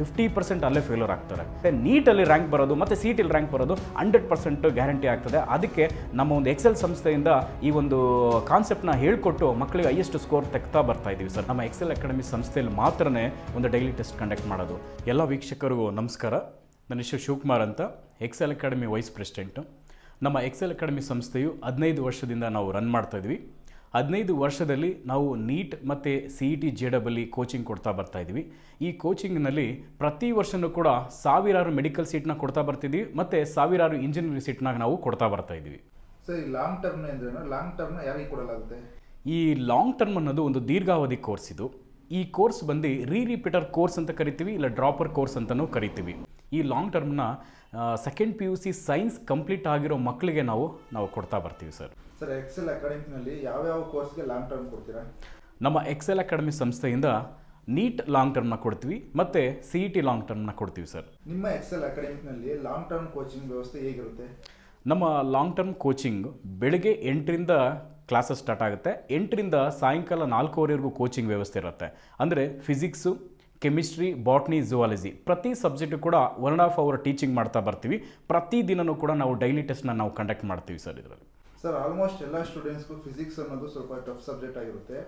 Fifty percent ಅಲ್ಲೇ failure ಆಗ್ತಾರೆ ನೀಟಲ್ಲಿ rank ಬರೋದು, ಮತ್ತು ಸೀಟಲ್ಲಿ ಟಿಲಿ ರ್ಯಾಂಕ್ ಬರೋದು ಹಂಡ್ರೆಡ್ ಪರ್ಸೆಂಟ್ ಗ್ಯಾರಂಟಿ ಆಗ್ತದೆ. ಅದಕ್ಕೆ ನಮ್ಮ ಒಂದು ಎಕ್ಸೆಲ್ ಸಂಸ್ಥೆಯಿಂದ ಈ ಒಂದು ಕಾನ್ಸೆಪ್ಟ್ನ ಹೇಳ್ಕೊಟ್ಟು ಮಕ್ಕಳಿಗೆ ಹೈಯೆಸ್ಟ್ ಸ್ಕೋರ್ ತೆಗ್ತಾ ಬರ್ತಾ ಇದ್ದೀವಿ ಸರ್. ನಮ್ಮ ಎಕ್ಸೆಲ್ ಅಕಾಡೆಮಿ ಸಂಸ್ಥೆಯಲ್ಲಿ ಮಾತ್ರನೇ ಒಂದು ಡೈಲಿ ಟೆಸ್ಟ್ ಕಂಡಕ್ಟ್ ಮಾಡೋದು. ಎಲ್ಲ ವೀಕ್ಷಕರಿಗೂ ನಮಸ್ಕಾರ. ನನ್ನ ಹೆಸರು ಶಿವಕುಮಾರ್ ಅಂತ ಎಕ್ಸೆಲ್ ಅಕಾಡೆಮಿ ವೈಸ್ ಪ್ರೆಸಿಡೆಂಟು ನಮ್ಮ ಎಕ್ಸೆಲ್ ಅಕಾಡೆಮಿ ಸಂಸ್ಥೆಯು ಹದಿನೈದು ವರ್ಷದಿಂದ ನಾವು ರನ್ ಮಾಡ್ತಾ ಇದ್ವಿ. ಹದಿನೈದು ವರ್ಷದಲ್ಲಿ ನಾವು ನೀಟ್ ಮತ್ತು C E T J double E coaching ಕೊಡ್ತಾ ಬರ್ತಾ ಇದ್ದೀವಿ. ಈ ಕೋಚಿಂಗ್ನಲ್ಲಿ ಪ್ರತಿ ವರ್ಷನೂ ಕೂಡ ಸಾವಿರಾರು ಮೆಡಿಕಲ್ ಸೀಟ್ನ ಕೊಡ್ತಾ ಬರ್ತಿದ್ದೀವಿ ಮತ್ತು ಸಾವಿರಾರು ಇಂಜಿನಿಯರಿಂಗ್ ಸೀಟ್ನ ನಾವು ಕೊಡ್ತಾ ಬರ್ತಾ ಇದ್ದೀವಿ. ಸರ್ ಈ ಲಾಂಗ್ ಟರ್ಮ್ ಅಂದ್ರೆ ಲಾಂಗ್ ಟರ್ಮ್ ಯಾರಿಗೆ ಕೊಡಲಾಗುತ್ತೆ? ಈ ಲಾಂಗ್ ಟರ್ಮ್ ಅನ್ನೋದು ಒಂದು ದೀರ್ಘಾವಧಿ ಕೋರ್ಸ್ ಇದು. ಈ ಕೋರ್ಸ್ ಬಂದು ರೀ ರಿಪೀಟರ್ ಕೋರ್ಸ್ ಅಂತ ಕರಿತೀವಿ ಇಲ್ಲ ಡ್ರಾಪರ್ ಕೋರ್ಸ್ ಅಂತಲೂ ಕರಿತೀವಿ. ಈ long ಟರ್ಮ್ನ second P U C science complete ಆಗಿರೋ ಮಕ್ಕಳಿಗೆ ನಾವು ನಾವು ಕೊಡ್ತಾ ಬರ್ತೀವಿ ಸರ್ ಸರ್ ಎಕ್ಸೆಲ್ ಅಕಾಡೆಮಿನಲ್ಲಿ ಯಾವ್ಯಾವ ಕೋರ್ಸ್ಗೆ ಲಾಂಗ್ ಟರ್ಮ್ ಕೊಡ್ತೀರಾ? ನಮ್ಮ ಎಕ್ಸೆಲ್ ಅಕಾಡೆಮಿ ಸಂಸ್ಥೆಯಿಂದ ನೀಟ್ ಲಾಂಗ್ ಟರ್ಮ್ನ ಕೊಡ್ತೀವಿ ಮತ್ತು ಸಿ ಇ ಟಿ ಲಾಂಗ್ ಟರ್ಮ್ನ ಕೊಡ್ತೀವಿ ಸರ್. ನಿಮ್ಮ ಎಕ್ಸೆಲ್ ಅಕಾಡೆಮಿನಲ್ಲಿ ಲಾಂಗ್ ಟರ್ಮ್ ಕೋಚಿಂಗ್ ವ್ಯವಸ್ಥೆ ಹೇಗಿರುತ್ತೆ? ನಮ್ಮ ಲಾಂಗ್ ಟರ್ಮ್ ಕೋಚಿಂಗ್ ಬೆಳಗ್ಗೆ ಎಂಟರಿಂದ ಕ್ಲಾಸಸ್ ಸ್ಟಾರ್ಟ್ ಆಗುತ್ತೆ ಎಂಟರಿಂದ ಸಾಯಂಕಾಲ ನಾಲ್ಕೂವರೆವರೆಗೂ ಕೋಚಿಂಗ್ ವ್ಯವಸ್ಥೆ ಇರುತ್ತೆ. ಅಂದರೆ ಫಿಸಿಕ್ಸು ಕೆಮಿಸ್ಟ್ರಿ ಬಾಟ್ನಿ ಝುವಾಲಜಿ ಪ್ರತಿ ಸಬ್ಜೆಕ್ಟು ಕೂಡ one and half hour teaching ಮಾಡ್ತಾ ಬರ್ತೀವಿ. ಪ್ರತಿ ದಿನನೂ ಕೂಡ ನಾವು ಡೈಲಿ ಟೆಸ್ಟ್ನ ನಾವು ಕಂಡಕ್ಟ್ ಮಾಡ್ತೀವಿ ಸರ್ ಇದರಲ್ಲಿ. ಸರ್ ಆಲ್ಮೋಸ್ಟ್ ಎಲ್ಲ ಸ್ಟೂಡೆಂಟ್ಸ್ಗೂ ಫಿಸಿಕ್ಸ್ ಅನ್ನೋದು ಸ್ವಲ್ಪ ಟಫ್ ಸಬ್ಜೆಕ್ಟ್ ಆಗಿರುತ್ತೆ.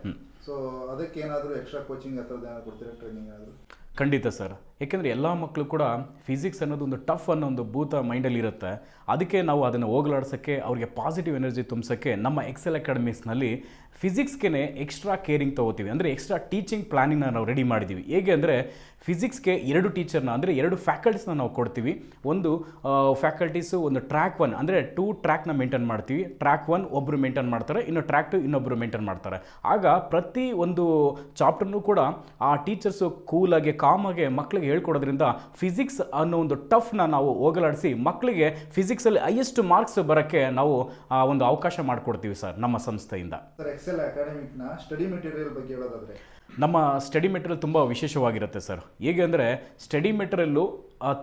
ಸೊ ಅದಕ್ಕೆ ಏನಾದರೂ ಎಕ್ಸ್ಟ್ರಾ ಕೋಚಿಂಗ್ ಆ ಥರದ್ದು ಏನಾದ್ರು ಕೊಡ್ತೀರಾ ಟ್ರೈನಿಂಗ್ ಏನಾದರೂ? ಖಂಡಿತ ಸರ್ ಯಾಕೆಂದರೆ ಎಲ್ಲ ಮಕ್ಕಳು ಕೂಡ ಫಿಸಿಕ್ಸ್ ಅನ್ನೋದು ಒಂದು ಟಫ್ ಅನ್ನೋ ಒಂದು ಭೂತ ಮೈಂಡಲ್ಲಿ ಇರುತ್ತೆ. ಅದಕ್ಕೆ ನಾವು ಅದನ್ನು ಹೋಗಲಾಡ್ಸೋಕ್ಕೆ, ಅವ್ರಿಗೆ ಪಾಸಿಟಿವ್ ಎನರ್ಜಿ ತುಂಬಿಸೋಕ್ಕೆ ನಮ್ಮ ಎಕ್ಸೆಲ್ ಅಕಾಡೆಮೀಸ್ನಲ್ಲಿ ಫಿಸಿಕ್ಸ್ಗೆ ಎಕ್ಸ್ಟ್ರಾ ಕೇರಿಂಗ್ ತೊಗೋತೀವಿ. ಅಂದರೆ ಎಕ್ಸ್ಟ್ರಾ ಟೀಚಿಂಗ್ ಪ್ಲಾನಿಂಗ್ನ ನಾವು ರೆಡಿ ಮಾಡಿದ್ದೀವಿ ಹೇಗೆ ಅಂದರೆ ಫಿಸಿಕ್ಸ್ಗೆ ಎರಡು ಟೀಚರ್ನ ಅಂದರೆ ಎರಡು ಫ್ಯಾಕಲ್ಟೀಸ್ನ ನಾವು ಕೊಡ್ತೀವಿ. ಒಂದು ಫ್ಯಾಕಲ್ಟೀಸು ಒಂದು ಟ್ರ್ಯಾಕ್ ಒನ್ ಅಂದರೆ ಟೂ ಟ್ರ್ಯಾಕ್ನ ಮೇಂಟೈನ್ ಮಾಡ್ತೀವಿ. ಟ್ರ್ಯಾಕ್ ಒನ್ ಒಬ್ಬರು ಮೇಂಟೈನ್ ಮಾಡ್ತಾರೆ, ಇನ್ನು ಟ್ರ್ಯಾಕ್ ಟು ಇನ್ನೊಬ್ಬರು ಮೇಂಟೈನ್ ಮಾಡ್ತಾರೆ. ಆಗ ಪ್ರತಿ ಒಂದು ಚಾಪ್ಟರ್ನೂ ಕೂಡ ಆ ಟೀಚರ್ಸು ಕೂಲಾಗಿ ಕಾಮಾಗಿ ಮಕ್ಕಳಿಗೆ ಹೇಳ್ಕೊಡೋದ್ರಿಂದ ಫಿಸಿಕ್ಸ್ ಅನ್ನೋ ಒಂದು ಟಫ್ನ ನಾವು ಹೋಗಲಾಡಿಸಿ ಮಕ್ಕಳಿಗೆ ಫಿಸಿಕ್ಸಲ್ಲಿ ಹೈಯೆಸ್ಟ್ ಮಾರ್ಕ್ಸ್ ಬರೋಕ್ಕೆ ನಾವು ಆ ಒಂದು ಅವಕಾಶ ಮಾಡಿಕೊಡ್ತೀವಿ ಸರ್ ನಮ್ಮ ಸಂಸ್ಥೆಯಿಂದ. ಸರ್ ಎಕ್ಸೆಲ್ ಅಕಾಡೆಮಿಕ್ನ ಸ್ಟಡಿ ಮೆಟೀರಿಯಲ್ ಬಗ್ಗೆ ಹೇಳೋದಾದರೆ? ನಮ್ಮ ಸ್ಟಡಿ ಮೆಟೀರಿಯಲ್ ತುಂಬ ವಿಶೇಷವಾಗಿರುತ್ತೆ ಸರ್. ಹೇಗೆ ಅಂದರೆ ಸ್ಟಡಿ ಮೆಟೀರಿಯಲ್ಲು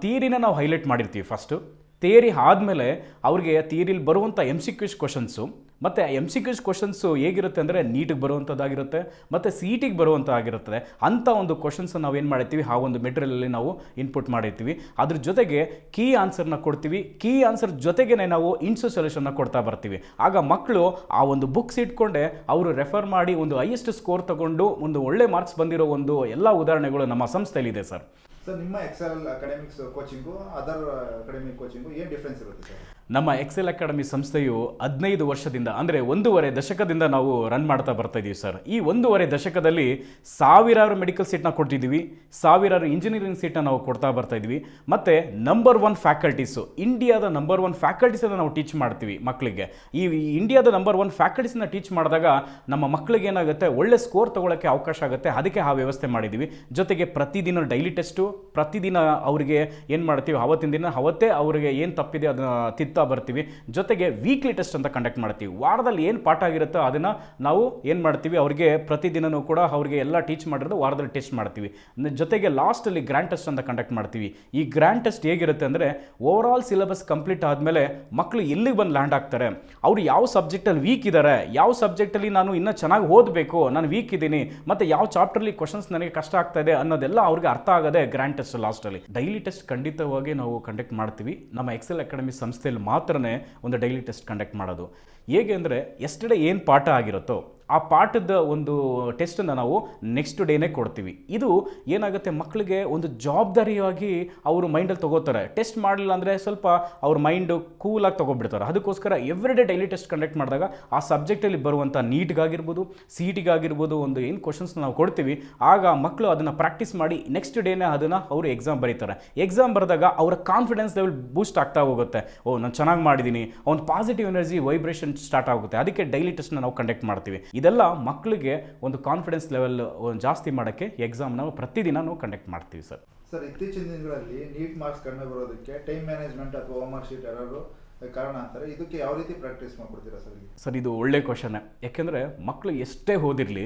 ಥಿಯರಿನ ನಾವು ಹೈಲೈಟ್ ಮಾಡಿರ್ತೀವಿ ಫಸ್ಟು ಥಿಯರಿ ಆದಮೇಲೆ ಅವ್ರಿಗೆ ಥಿಯರಿಲಿ ಬರುವಂಥ ಎಂ ಸಿ ಕ್ಯೂಸ್ ಕ್ವಶನ್ಸು ಮತ್ತು ಎಂ ಸಿ ಕ್ಯೂಸ್ ಕ್ವಶನ್ಸು ಹೇಗಿರುತ್ತೆ ಅಂದರೆ ನೀಟಿಗೆ ಬರುವಂಥದ್ದಾಗಿರುತ್ತೆ ಮತ್ತು ಸಿ ಟಿಗೆ ಬರುವಂಥದ್ದಾಗಿರುತ್ತದೆ ಅಂಥ ಒಂದು ಕ್ವಶನ್ಸನ್ನು ನಾವು ಏನು ಮಾಡಿರ್ತೀವಿ, ಆ ಒಂದು ಮೆಟೀರಿಯಲಲ್ಲಿ ನಾವು ಇನ್ಪುಟ್ ಮಾಡಿರ್ತೀವಿ. ಅದ್ರ ಜೊತೆಗೆ ಕೀ ಆನ್ಸರ್ನ ಕೊಡ್ತೀವಿ. ಕೀ ಆನ್ಸರ್ ಜೊತೆಗೇ ನಾವು ಇನ್ಸು ಸೊಲ್ಯೂಷನ್ನ ಕೊಡ್ತಾ ಬರ್ತೀವಿ. ಆಗ ಮಕ್ಕಳು ಆ ಒಂದು ಬುಕ್ಸ್ ಇಟ್ಕೊಂಡೆ, ಅವರು ರೆಫರ್ ಮಾಡಿ ಒಂದು ಹೈಯೆಸ್ಟ್ ಸ್ಕೋರ್ ತಗೊಂಡು ಒಂದು ಒಳ್ಳೆ ಮಾರ್ಕ್ಸ್ ಬಂದಿರೋ ಒಂದು ಎಲ್ಲ ಉದಾಹರಣೆಗಳು ನಮ್ಮ ಸಂಸ್ಥೆಯಲ್ಲಿದೆ ಸರ್. ಸರ್, ನಿಮ್ಮ Excel academics coaching other academic coaching ಏನು ಡಿಫ್ರೆನ್ಸ್ ಇರುತ್ತೆ ಸರ್? ನಮ್ಮ ಎಕ್ಸೆಲ್ ಅಕಾಡೆಮಿ ಸಂಸ್ಥೆಯು ಹದಿನೈದು ವರ್ಷದಿಂದ, ಅಂದರೆ ಒಂದೂವರೆ ದಶಕದಿಂದ ನಾವು ರನ್ ಮಾಡ್ತಾ ಬರ್ತಾ ಇದ್ದೀವಿ ಸರ್ ಈ ಒಂದೂವರೆ ದಶಕದಲ್ಲಿ ಸಾವಿರಾರು ಮೆಡಿಕಲ್ ಸೀಟ್ನ ಕೊಟ್ಟಿದ್ದೀವಿ ಸಾವಿರಾರು ಇಂಜಿನಿಯರಿಂಗ್ ಸೀಟ್ನ ನಾವು ಕೊಡ್ತಾ ಬರ್ತಾ ಇದ್ದೀವಿ ಮತ್ತು ನಂಬರ್ ಒನ್ ಫ್ಯಾಕಲ್ಟೀಸು ಇಂಡಿಯಾದ ನಂಬರ್ ಒನ್ ಫ್ಯಾಕಲ್ಟೀಸನ್ನು ನಾವು ಟೀಚ್ ಮಾಡ್ತೀವಿ ಮಕ್ಕಳಿಗೆ ಈ ಇಂಡಿಯಾದ ನಂಬರ್ ಒನ್ ಫ್ಯಾಕಲ್ಟೀಸನ್ನ ಟೀಚ್ ಮಾಡಿದಾಗ ನಮ್ಮ ಮಕ್ಕಳಿಗೆ ಏನಾಗುತ್ತೆ, ಒಳ್ಳೆ ಸ್ಕೋರ್ ತೊಗೊಳಕ್ಕೆ ಅವಕಾಶ ಆಗುತ್ತೆ. ಅದಕ್ಕೆ ಆ ವ್ಯವಸ್ಥೆ ಮಾಡಿದ್ದೀವಿ ಜೊತೆಗೆ ಪ್ರತಿದಿನ ಡೈಲಿ ಟೆಸ್ಟು ಪ್ರತಿದಿನ ಅವರಿಗೆ ಏನು ಮಾಡ್ತೀವಿ, ಅವತ್ತಿನ ದಿನ ಅವತ್ತೇ ಅವರಿಗೆ ಏನು ತಪ್ಪಿದೆ ಅದನ್ನು ತಿತ್ತಾ ಬರ್ತೀವಿ. ಜೊತೆಗೆ ವೀಕ್ಲಿ ಟೆಸ್ಟ್ ಅಂತ ಕಂಡಕ್ಟ್ ಮಾಡ್ತೀವಿ. ವಾರದಲ್ಲಿ ಏನು ಪಾಠ ಆಗಿರುತ್ತೋ ಅದನ್ನು ನಾವು ಏನು ಮಾಡ್ತೀವಿ? ಅವರಿಗೆ ಪ್ರತಿದಿನವೂ ಕೂಡ ಅವರಿಗೆ ಎಲ್ಲ ಟೀಚ್ ಮಾಡಿರೋದು ವಾರದಲ್ಲಿ ಟೆಸ್ಟ್ ಮಾಡ್ತೀವಿ. ಜೊತೆಗೆ ಲಾಸ್ಟಲ್ಲಿ ಗ್ರ್ಯಾಂಡ್ ಟೆಸ್ಟ್ ಅಂತ ಕಂಡಕ್ಟ್ ಮಾಡ್ತೀವಿ. ಈ ಗ್ರ್ಯಾಂಡ್ ಟೆಸ್ಟ್ ಹೇಗಿರುತ್ತೆ ಅಂದರೆ ಓವರ್ ಆಲ್ ಸಿಲೆಬಸ್ ಕಂಪ್ಲೀಟ್ ಆದಮೇಲೆ ಮಕ್ಕಳು ಎಲ್ಲಿಗೆ ಬಂದು ಲ್ಯಾಂಡ್ ಆಗ್ತಾರೆ? ಅವರು ಯಾವ ಸಬ್ಜೆಕ್ಟಲ್ಲಿ ವೀಕ್ ಇದ್ದಾರೆ ಯಾವ ಸಬ್ಜೆಕ್ಟಲ್ಲಿ ನಾನು ಇನ್ನೂ ಚೆನ್ನಾಗಿ ಓದಬೇಕು? ನಾನು ವೀಕ್ ಇದ್ದೀನಿ. ಮತ್ತು ಯಾವ ಚಾಪ್ಟರ್ಲಿ ಕ್ವಶನ್ಸ್ ನನಗೆ ಕಷ್ಟ ಆಗ್ತಾ ಇದೆ ಅನ್ನೋದೆಲ್ಲ ಅವ್ರಿಗೆ ಅರ್ಥ ಆಗದೆ ಗ್ರ್ಯಾಂಡ್ ಟೆಸ್ಟ್ ಲಾಸ್ಟಲ್ಲಿ ಡೈಲಿ ಟೆಸ್ಟ್ ಖಂಡಿತವಾಗಿ ನಾವು ಕಂಡಕ್ಟ್ ಮಾಡ್ತೀವಿ. ನಮ್ಮ ಎಕ್ಸೆಲ್ ಅಕಾಡೆಮಿ ಸಂಸ್ಥೆಯಲ್ಲಿ ಮಾತ್ರನೇ ಒಂದು ಡೈಲಿ ಟೆಸ್ಟ್ ಕಂಡಕ್ಟ್ ಮಾಡೋದು. ಹೇಗೆ ಅಂದರೆ ಎಸ್ಟರ್ಡೇ ಏನು ಪಾಠ ಆಗಿರುತ್ತೋ ಆ ಪಾಠದ ಒಂದು ಟೆಸ್ಟನ್ನು ನಾವು ನೆಕ್ಸ್ಟ್ ಡೇನೇ ಕೊಡ್ತೀವಿ. ಇದು ಏನಾಗುತ್ತೆ ಮಕ್ಕಳಿಗೆ ಒಂದು ಜವಾಬ್ದಾರಿಯಾಗಿ ಅವರು ಮೈಂಡಲ್ಲಿ ತಗೋತಾರೆ. ಟೆಸ್ಟ್ ಮಾಡಲಿಲ್ಲ ಅಂದರೆ ಸ್ವಲ್ಪ ಅವ್ರ ಮೈಂಡು ಕೂಲಾಗಿ ತೊಗೊಬಿಡ್ತಾರೆ. ಅದಕ್ಕೋಸ್ಕರ every day daily test conduct ಮಾಡಿದಾಗ ಆ ಸಬ್ಜೆಕ್ಟಲ್ಲಿ ಬರುವಂಥ ನೀಟ್ಗಾಗಿರ್ಬೋದು ಸಿ ಟಿಗಾಗಿರ್ಬೋದು ಒಂದು ಏನು ಕ್ವಶನ್ಸ್ ನಾವು ಕೊಡ್ತೀವಿ, ಆಗ ಮಕ್ಕಳು ಅದನ್ನು ಪ್ರಾಕ್ಟೀಸ್ ಮಾಡಿ ನೆಕ್ಸ್ಟ್ ಡೇನೇ ಅದನ್ನು ಅವರು ಎಕ್ಸಾಮ್ ಬರೀತಾರೆ. ಎಕ್ಸಾಮ್ ಬರೆದಾಗ ಅವರ ಕಾನ್ಫಿಡೆನ್ಸ್ ಲೆವೆಲ್ ಬೂಸ್ಟ್ ಆಗ್ತಾ ಹೋಗುತ್ತೆ. ಓ, ನಾನು ಚೆನ್ನಾಗಿ ಮಾಡಿದ್ದೀನಿ ಒಂದು ಪಾಸಿಟಿವ್ ಎನರ್ಜಿ ವೈಬ್ರೇಷನ್ ಸ್ಟಾರ್ಟ್ ಆಗುತ್ತೆ. ಅದಕ್ಕೆ ಡೈಲಿ ಟೆಸ್ಟ್ನ ನಾವು ಕಂಡಕ್ಟ್ ಮಾಡ್ತೀವಿ. ಇದೆಲ್ಲ ಮಕ್ಕಳಿಗೆ ಒಂದು ಕಾನ್ಫಿಡೆನ್ಸ್ ಲೆವೆಲ್ ಜಾಸ್ತಿ ಮಾಡೋಕ್ಕೆ ಎಕ್ಸಾಮ್ ನಾವು ಪ್ರತಿದಿನ ನಾವು ಕಂಡಕ್ಟ್ ಮಾಡ್ತೀವಿ ಸರ್. ಸರ್ ಇತ್ತೀಚಿನ ದಿನಗಳಲ್ಲಿ ನೀಟ್ ಮಾರ್ಕ್ಸ್ ಕಡಿಮೆ ಬರೋದಕ್ಕೆ ಟೈಮ್ ಮ್ಯಾನೇಜ್ಮೆಂಟ್ ಅಥವಾ ಹೋಮ್ ವರ್ಕ್ ಶೀಟ್ ಎರರು ಕಾರಣ ಅಂತಾರೆ. ಇದಕ್ಕೆ ಯಾವ ರೀತಿ ಪ್ರಾಕ್ಟೀಸ್ ಮಾಡ್ಕೊಡ್ತೀರಾ ಸರ್ ಸರ್ ಇದು ಒಳ್ಳೆ ಕ್ವಶನ್ ಯಾಕೆಂದರೆ ಮಕ್ಕಳು ಎಷ್ಟೇ ಓದಿರಲಿ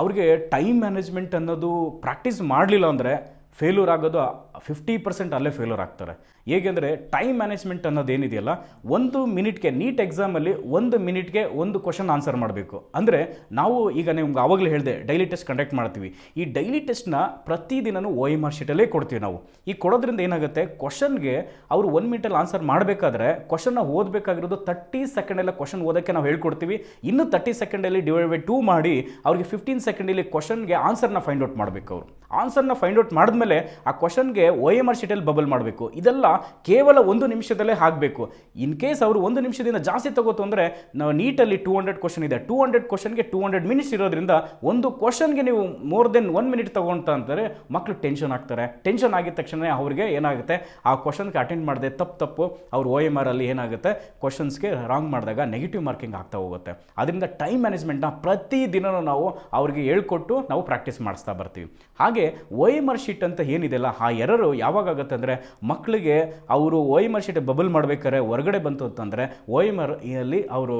ಅವ್ರಿಗೆ ಟೈಮ್ ಮ್ಯಾನೇಜ್ಮೆಂಟ್ ಅನ್ನೋದು ಪ್ರಾಕ್ಟೀಸ್ ಮಾಡಲಿಲ್ಲ ಅಂದರೆ ಫೇಲ್ಯೂರ್ ಆಗೋದು ಫಿಫ್ಟಿ ಪರ್ಸೆಂಟ್ ಅಲ್ಲೇ ಫೇಲ್ಯೂರ್ ಆಗ್ತಾರೆ. ಹೇಗೆಂದರೆ ಟೈಮ್ ಮ್ಯಾನೇಜ್ಮೆಂಟ್ ಅನ್ನೋದೇನಿದೆಯಲ್ಲ, ಒಂದು ಮಿನಿಟ್ಗೆ ನೀಟ್ ಎಕ್ಸಾಮಲ್ಲಿ ಒಂದು ಮಿನಿಟ್ಗೆ ಒಂದು ಕ್ವಶನ್ ಆನ್ಸರ್ ಮಾಡಬೇಕು. ಅಂದರೆ ನಾವು ಈಗ ನಿಮ್ಗೆ ಆವಾಗಲೇ ಹೇಳಿದೆ ಡೈಲಿ ಟೆಸ್ಟ್ ಕಂಡಕ್ಟ್ ಮಾಡ್ತೀವಿ. ಈ ಡೈಲಿ ಟೆಸ್ಟ್ನ ಪ್ರತಿದಿನನೂ ಓ ಎಂ ಆರ್ ಶೀಟಲ್ಲೇ ಕೊಡ್ತೀವಿ ನಾವು. ಈ ಕೊಡೋದ್ರಿಂದ ಏನಾಗುತ್ತೆ ಕ್ವಶನ್ಗೆ ಅವರು ಒನ್ ಮಿನಿಟಲ್ಲಿ ಆನ್ಸರ್ ಮಾಡಬೇಕಾದ್ರೆ ಕ್ವಶನ್ನ ಓದಬೇಕಾಗಿರೋದು ತರ್ಟಿ ಸೆಕೆಂಡೆಲ್ಲ ಕ್ವಶನ್ ಓದೋಕ್ಕೆ ನಾವು ಹೇಳ್ಕೊಡ್ತೀವಿ. ಇನ್ನು ತರ್ಟಿ ಸೆಕೆಂಡಲ್ಲಿ ಡಿವೈಡ್ ಬೈ ಟೂ ಮಾಡಿ ಅವ್ರಿಗೆ ಫಿಫ್ಟೀನ್ ಸೆಕೆಂಡಲ್ಲಿ ಕ್ವಶನ್ಗೆ ಆನ್ಸರ್ನ ಫೈಂಡ್ ಔಟ್ ಮಾಡಬೇಕು ಅವರು. ಆನ್ಸರ್ನ ಫೈಂಡ್ ಔಟ್ ಮಾಡಿದ್ಮೇಲೆ ಆ ಕ್ವಶನ್ಗೆ ಒ ಎಂ ಆರ್ ಶೀಟಲ್ಲಿ ಬಬಲ್ ಮಾಡಬೇಕು. ಇದೆಲ್ಲ ಕೇವಲ ಒಂದು ನಿಮಿಷದಲ್ಲೇ ಆಗಬೇಕು ಇನ್ ಕೇಸ್ ಅವರು ಒಂದು ನಿಮಿಷದಿಂದ ಜಾಸ್ತಿ ತಗೋತು ಅಂದರೆ, ನಾವು ನೀಟಲ್ಲಿ ಟೂ ಹಂಡ್ರೆಡ್ ಕ್ವಶನ್ ಇದೆ. ಟೂ ಹಂಡ್ರೆಡ್ ಕ್ವಶನ್ಗೆ ಟೂ ಹಂಡ್ರೆಡ್ ಮಿನಿಟ್ಸ್ ಇರೋದ್ರಿಂದ ಒಂದು ಕ್ವಶನ್ಗೆ ನೀವು ಮೋರ್ ದೆನ್ ಒನ್ ಮಿನಿಟ್ ತಗೊಂತ ಅಂತಾರೆ ಮಕ್ಕಳು ಟೆನ್ಷನ್ ಆಗ್ತಾರೆ. ಟೆನ್ಷನ್ ಆಗಿದ ತಕ್ಷಣ ಅವರಿಗೆ ಏನಾಗುತ್ತೆ? ಆ ಕ್ವಶನ್ಗೆ ಅಟೆಂಡ್ ಮಾಡದೆ ತಪ್ಪು ತಪ್ಪು ಅವ್ರು ಒ ಎಂ ಆರ್ ಅಲ್ಲಿ ಏನಾಗುತ್ತೆ? ಕ್ವಶನ್ಸ್ಗೆ ರಾಂಗ್ ಮಾಡಿದಾಗ ನೆಗೆಟಿವ್ ಮಾರ್ಕಿಂಗ್ ಆಗ್ತಾ ಹೋಗುತ್ತೆ. ಅದರಿಂದ ಟೈಮ್ ಮ್ಯಾನೇಜ್ಮೆಂಟ್ನ ಪ್ರತಿದಿನ ನಾವು ಅವರಿಗೆ ಹೇಳ್ಕೊಟ್ಟು ನಾವು ಪ್ರಾಕ್ಟೀಸ್ ಮಾಡಿಸ್ತಾ ಬರ್ತೀವಿ. ಹಾಗೆ ಒ ಎಂ ಆರ್ ಶೀಟ್ ಅಂತ ಏನಿದೆಯಲ್ಲ, ಆ ಎರರು ಯಾವಾಗ ಆಗುತ್ತೆ ಅಂದರೆ ಮಕ್ಕಳಿಗೆ ಅವರು ಎಂ ಶೀಟ್ ಬಬಲ್ ಮಾಡ್ಬೇಕಾದ್ರೆ ಹೊರಗಡೆ ಬಂತು ಅಂತಂದರೆ ಎಂ ಅಲ್ಲಿ ಅವರು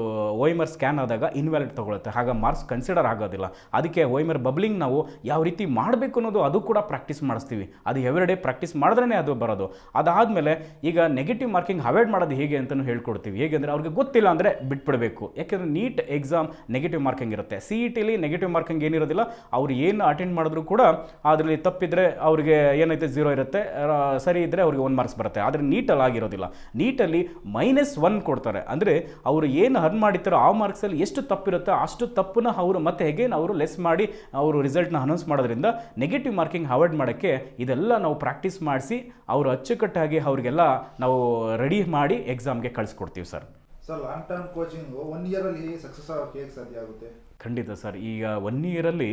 ಎಂ ಸ್ಕ್ಯಾನ್ ಆದಾಗ ಇನ್ವ್ಯಾಲಿಡ್ ತೊಗೊಳುತ್ತೆ. ಆಗ ಮಾರ್ಕ್ಸ್ ಕನ್ಸಿಡರ್ ಆಗೋದಿಲ್ಲ. ಅದಕ್ಕೆ ಎಂ ಬಬ್ಲಿಂಗ್ ನಾವು ಯಾವ ರೀತಿ ಮಾಡಬೇಕು ಅನ್ನೋದು ಅದು ಕೂಡ ಪ್ರಾಕ್ಟೀಸ್ ಮಾಡಿಸ್ತೀವಿ. ಅದು ಎವ್ರಿ ಡೇ ಪ್ರಾಕ್ಟೀಸ್ ಮಾಡಿದ್ರೇ ಅದು ಬರೋದು. ಅದಾದಮೇಲೆ ಈಗ ನೆಗೆಟಿವ್ ಮಾರ್ಕಿಂಗ್ ಅವಾಯ್ಡ್ ಮಾಡೋದು ಹೇಗೆ ಅಂತಲೂ ಹೇಳ್ಕೊಡ್ತೀವಿ. ಹೇಗೆ ಅಂದರೆ ಅವ್ರಿಗೆ ಗೊತ್ತಿಲ್ಲ ಅಂದರೆ ಬಿಟ್ಬಿಡಬೇಕು. ಯಾಕೆಂದರೆ ನೀಟ್ ಎಕ್ಸಾಮ್ ನೆಗೆಟಿವ್ ಮಾರ್ಕಿಂಗ್ ಇರುತ್ತೆ. ಸಿ ಇ ಟಿಲಿ ನೆಗೆಟಿವ್ ಮಾರ್ಕಿಂಗ್ ಏನಿರೋದಿಲ್ಲ. ಅವ್ರು ಏನು ಅಟೆಂಡ್ ಮಾಡಿದ್ರು ಕೂಡ, ಅದರಲ್ಲಿ ತಪ್ಪಿದ್ರೆ ಅವರಿಗೆ ಏನೈತೆ, ಝೀರೋ ಇರುತ್ತೆ ಆ, ಸರಿ ಇದ್ದರೆ ಅವ್ರಿಗೆ ಒನ್ ಮಾರ್ಕ್ಸ್ ಬರುತ್ತೆ. ಆದರೆ ನೀಟಲ್ಲಿ ಆಗಿರೋದಿಲ್ಲ. ನೀಟಲ್ಲಿ ಮೈನಸ್ ಒನ್ ಕೊಡ್ತಾರೆ. ಅಂದರೆ ಅವರು ಏನು ಅರ್ನ್ ಮಾಡಿರ್ತಾರೋ ಆ ಮಾರ್ಕ್ಸಲ್ಲಿ ಎಷ್ಟು ತಪ್ಪಿರುತ್ತೋ ಅಷ್ಟು ತಪ್ಪನ್ನ ಅವರು ಮತ್ತೆ ಹೇಗೇನು ಅವರು ಲೆಸ್ ಮಾಡಿ ಅವರು ರಿಸಲ್ಟ್ನ ಅನೌನ್ಸ್ ಮಾಡೋದ್ರಿಂದ ನೆಗೆಟಿವ್ ಮಾರ್ಕಿಂಗ್ ಅವಾಯ್ಡ್ ಮಾಡೋಕ್ಕೆ ಇದೆಲ್ಲ ನಾವು ಪ್ರಾಕ್ಟೀಸ್ ಮಾಡಿಸಿ ಅವರು ಅಚ್ಚುಕಟ್ಟಾಗಿ ಅವರಿಗೆಲ್ಲ ನಾವು ರೆಡಿ ಮಾಡಿ ಎಕ್ಸಾಮ್ಗೆ ಕಳಿಸ್ಕೊಡ್ತೀವಿ sir. Sir long term coaching one ಇಯರಲ್ಲಿ success ಆಗೋಕ್ಕೆ ಹೇಗೆ ಸಾಧ್ಯ ಆಗುತ್ತೆ? ಖಂಡಿತ ಸರ್. ಈಗ ಒನ್ ಇಯರಲ್ಲಿ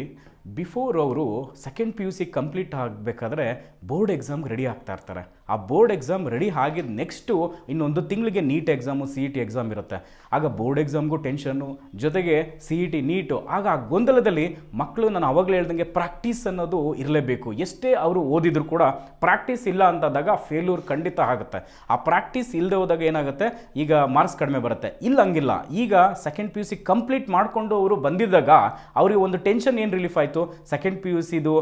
ಬಿಫೋರ್ ಅವರು second P U C complete ಆಗಬೇಕಾದ್ರೆ ಬೋರ್ಡ್ ಎಕ್ಸಾಮ್ಗೆ ರೆಡಿ ಆಗ್ತಾ ಇರ್ತಾರೆ. ಆ ಬೋರ್ಡ್ ಎಕ್ಸಾಮ್ ರೆಡಿ ಆಗಿದ ನೆಕ್ಸ್ಟು ಇನ್ನೊಂದು ತಿಂಗಳಿಗೆ NEET exam C E T exam ಇರುತ್ತೆ. ಆಗ ಬೋರ್ಡ್ ಎಕ್ಸಾಮ್ಗೂ ಟೆನ್ಷನ್ನು, ಜೊತೆಗೆ ಸಿ ಇ ಟಿ ನೀಟು, ಆಗ ಆ ಗೊಂದಲದಲ್ಲಿ ಮಕ್ಕಳು ನಾನು ಅವಾಗಲೇ ಹೇಳ್ದಂಗೆ ಪ್ರಾಕ್ಟೀಸ್ ಅನ್ನೋದು ಇರಲೇಬೇಕು. ಎಷ್ಟೇ ಅವರು ಓದಿದ್ರು ಕೂಡ ಪ್ರಾಕ್ಟೀಸ್ ಇಲ್ಲ ಅಂತಾದಾಗ ಫೇಲ್ಯೂರ್ ಖಂಡಿತ ಆಗುತ್ತೆ. ಆ ಪ್ರಾಕ್ಟೀಸ್ ಇಲ್ಲದೆ ಹೋದಾಗ ಏನಾಗುತ್ತೆ? ಈಗ ಮಾರ್ಕ್ಸ್ ಕಡಿಮೆ ಬರುತ್ತೆ. ಇಲ್ಲ ಹಂಗಿಲ್ಲ ಈಗ second P U C complete ಮಾಡಿಕೊಂಡು ಅವರು ಬಂದಿದ್ದಾಗ ಅವರಿಗೆ ಒಂದು ಟೆನ್ಷನ್ ಏನು ರಿಲೀಫ್ ಆಯಿತು? ಸೆಕೆಂಡ್ ಪಿ ಯು ಸಿದು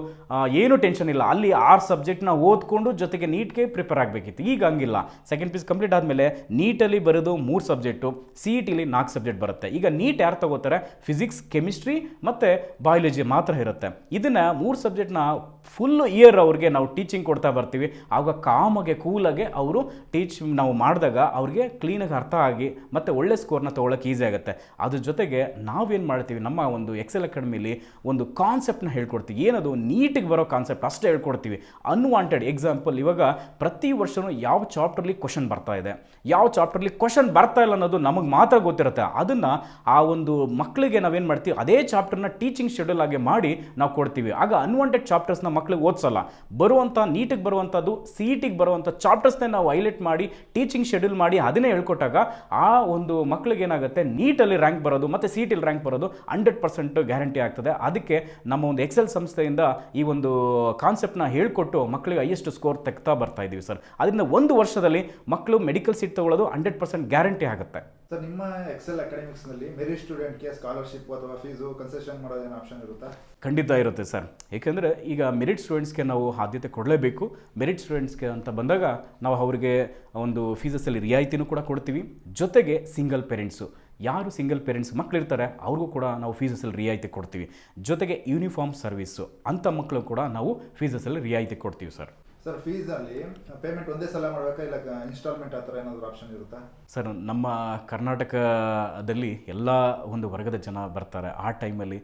ಏನು ಟೆನ್ಷನ್ ಇಲ್ಲ. ಅಲ್ಲಿ ಆರು ಸಬ್ಜೆಕ್ಟ್ನ ಓದ್ಕೊಂಡು ಜೊತೆಗೆ ನೀಟ್ಗೆ ಪ್ರಿಪೇರ್ ಆಗಬೇಕಿತ್ತು. ಈಗ ಹಂಗಿಲ್ಲ. ಸೆಕೆಂಡ್ ಪಿ ಕಂಪ್ಲೀಟ್ ಆದಮೇಲೆ ನೀಟಲ್ಲಿ ಬರೋದು ಮೂರು ಸಬ್ಜೆಕ್ಟು ಸಿ ಇ ಟಿಲಿ ನಾಲ್ಕು ಸಬ್ಜೆಕ್ಟ್ ಬರುತ್ತೆ. ಈಗ ನೀಟ್ ಯಾರು ತಗೋತಾರೆ? ಫಿಸಿಕ್ಸ್ ಕೆಮಿಸ್ಟ್ರಿ ಮತ್ತು ಬಯಾಲಜಿ ಮಾತ್ರ ಇರುತ್ತೆ. ಇದನ್ನು ಮೂರು ಸಬ್ಜೆಕ್ಟ್ನ ಫುಲ್ ಇಯರ್ ಅವ್ರಿಗೆ ನಾವು ಟೀಚಿಂಗ್ ಕೊಡ್ತಾ ಬರ್ತೀವಿ. ಆವಾಗ ಕಾಮಾಗೆ, ಕೂಲಾಗೆ ಅವರು ಟೀಚ್ ನಾವು ಮಾಡಿದಾಗ ಅವ್ರಿಗೆ ಕ್ಲೀನಾಗಿ ಅರ್ಥ ಆಗಿ ಮತ್ತು ಒಳ್ಳೆ ಸ್ಕೋರ್ನ ತೊಗೊಳಕ್ಕೆ ಈಸಿ ಆಗುತ್ತೆ. ಅದ್ರ ಜೊತೆಗೆ ನಾವೇನು ಮಾಡ್ತೀವಿ? ನಮ್ಮ ಒಂದು ಎಕ್ಸೆಲ್ ಅಕಾಡೆಮಿಲಿ ಒಂದು ಕಾನ್ಸೆಪ್ಟ್ನ ಹೇಳ್ಕೊಡ್ತೀವಿ. ಏನದು? ನೀಟಿಗೆ ಬರೋ ಕಾನ್ಸೆಪ್ಟ್ ಅಷ್ಟೇ ಹೇಳ್ಕೊಡ್ತೀವಿ. ಅನ್ವಾಂಟೆಡ್ ಎಕ್ಸಾಂಪಲ್ ಇವಾಗ ಪ್ರತಿ ವರ್ಷವೂ ಯಾವ ಚಾಪ್ಟರ್ಲಿ ಕ್ವಶನ್ ಬರ್ತಾ ಇದೆ, ಯಾವ ಚಾಪ್ಟರ್ಲಿ ಕ್ವಶನ್ ಬರ್ತಾ ಇಲ್ಲ ಅನ್ನೋದು ನಮಗೆ ಮಾತ್ರ ಗೊತ್ತಿರುತ್ತೆ. ಅದನ್ನು ಆ ಒಂದು ಮಕ್ಕಳಿಗೆ ನಾವೇನು ಮಾಡ್ತೀವಿ, ಅದೇ ಚಾಪ್ಟರ್ನ ಟೀಚಿಂಗ್ ಶೆಡ್ಯೂಲ್ ಆಗಿ ಮಾಡಿ ನಾವು ಕೊಡ್ತೀವಿ. ಆಗ ಅನ್ವಾಂಟೆಡ್ ಚಾಪ್ಟರ್ಸ್ನ ಮಕ್ಕಳಿಗೆ ಓದಿಸಲ್ಲ. ಬರುವಂಥ ನೀಟಿಗೆ ಬರುವಂಥದ್ದು ಸಿ ಇ ಟಿಗೆ ಬರುವಂಥ ಚಾಪ್ಟರ್ಸ್ನೇ ನಾವು ಹೈಲೈಟ್ ಮಾಡಿ ಟೀಚಿಂಗ್ ಶೆಡ್ಯೂಲ್ ಮಾಡಿ ಅದನ್ನೇ ಹೇಳ್ಕೊಟ್ಟಾಗ ಆ ಒಂದು ಮಕ್ಕಳಿಗೆ ಏನಾಗುತ್ತೆ ನೀಟಲ್ಲಿ ರ್ಯಾಂಕ್ ಬರೋದು ಮತ್ತು ಸಿ ಟಿಲಿ ರ್ಯಾಂಕ್ ಬರೋದು ಹಂಡ್ರೆಡ್ ಪರ್ಸೆಂಟ್ ಗ್ಯಾರಂಟಿ ಆಗ್ತದೆ. ಅದಕ್ಕೆ ನಮ್ಮ ಒಂದು ಎಕ್ಸೆಲ್ ಸಂಸ್ಥೆಯಿಂದ ಈ ಒಂದು ಕಾನ್ಸೆಪ್ಟ್ನ ಹೇಳ್ಕೊಟ್ಟು ಮಕ್ಕಳಿಗೆ ಹೈಯೆಸ್ಟ್ ಸ್ಕೋರ್ ತೆಗ್ತಾ ಬರ್ತಾ ಇದ್ದೀವಿ ಸರ್. ಅದರಿಂದ ಒಂದು ವರ್ಷದಲ್ಲಿ ಮಕ್ಕಳು ಮೆಡಿಕಲ್ ಸೀಟ್ ತಗೊಳ್ಳೋದು ಹಂಡ್ರೆಡ್ ಪರ್ಸೆಂಟ್ ಗ್ಯಾರಂಟಿ ಆಗುತ್ತೆ. ಸರ್ ನಿಮ್ಮ ಎಕ್ಸೆಲ್ ಅಕಾಡೆಮಿಕ್ಸ್ನಲ್ಲಿ ಮೆರಿಟ್ ಸ್ಟೂಡೆಂಟ್ಗೆ ಸ್ಕಾಲರ್ಶಿಪ್ ಅಥವಾ ಫೀಸು ಕನ್ಸೆಷನ್ ಮಾಡೋದೇನು ಆಪ್ಷನ್ ಇರುತ್ತಾ? ಖಂಡಿತ ಇರುತ್ತೆ ಸರ್. ಏಕೆಂದರೆ ಈಗ ಮೆರಿಟ್ ಸ್ಟೂಡೆಂಟ್ಸ್ಗೆ ನಾವು ಆದ್ಯತೆ ಕೊಡಲೇಬೇಕು. ಮೆರಿಟ್ ಸ್ಟೂಡೆಂಟ್ಸ್ಗೆ ಅಂತ ಬಂದಾಗ ನಾವು ಅವರಿಗೆ ಒಂದು ಫೀಸಸಲ್ಲಿ ರಿಯಾಯಿತಿನೂ ಕೂಡ ಕೊಡ್ತೀವಿ. ಜೊತೆಗೆ ಸಿಂಗಲ್ ಪೇರೆಂಟ್ಸು ಯಾರು ಸಿಂಗಲ್ ಪೇರೆಂಟ್ಸ್ ಮಕ್ಕಳಿರ್ತಾರೆ ಅವ್ರಿಗೂ ಕೂಡ ನಾವು ಫೀಸಸಲ್ಲಿ ರಿಯಾಯಿತಿ ಕೊಡ್ತೀವಿ. ಜೊತೆಗೆ ಯೂನಿಫಾರ್ಮ್ ಸರ್ವಿಸ್ಸು ಅಂಥ ಮಕ್ಕಳು ಕೂಡ ನಾವು ಫೀಸಸಲ್ಲಿ ರಿಯಾಯಿತಿ ಕೊಡ್ತೀವಿ ಸರ್. ಸರ್ ಫೀಸ್ ಅಲ್ಲಿ ಪೇಮೆಂಟ್ ಒಂದೇ ಸಲ ಮಾಡಬೇಕಾ ಇಲ್ಲ ಇನ್ಸ್ಟಾಲ್ಮೆಂಟ್ ಆ ಥರ ಏನಾದರೂ ಆಪ್ಷನ್ ಇರುತ್ತಾ? ಸರ್ ನಮ್ಮ ಕರ್ನಾಟಕದಲ್ಲಿ ಎಲ್ಲ ಒಂದು ವರ್ಗದ ಜನ ಬರ್ತಾರೆ. ಆ ಟೈಮಲ್ಲಿ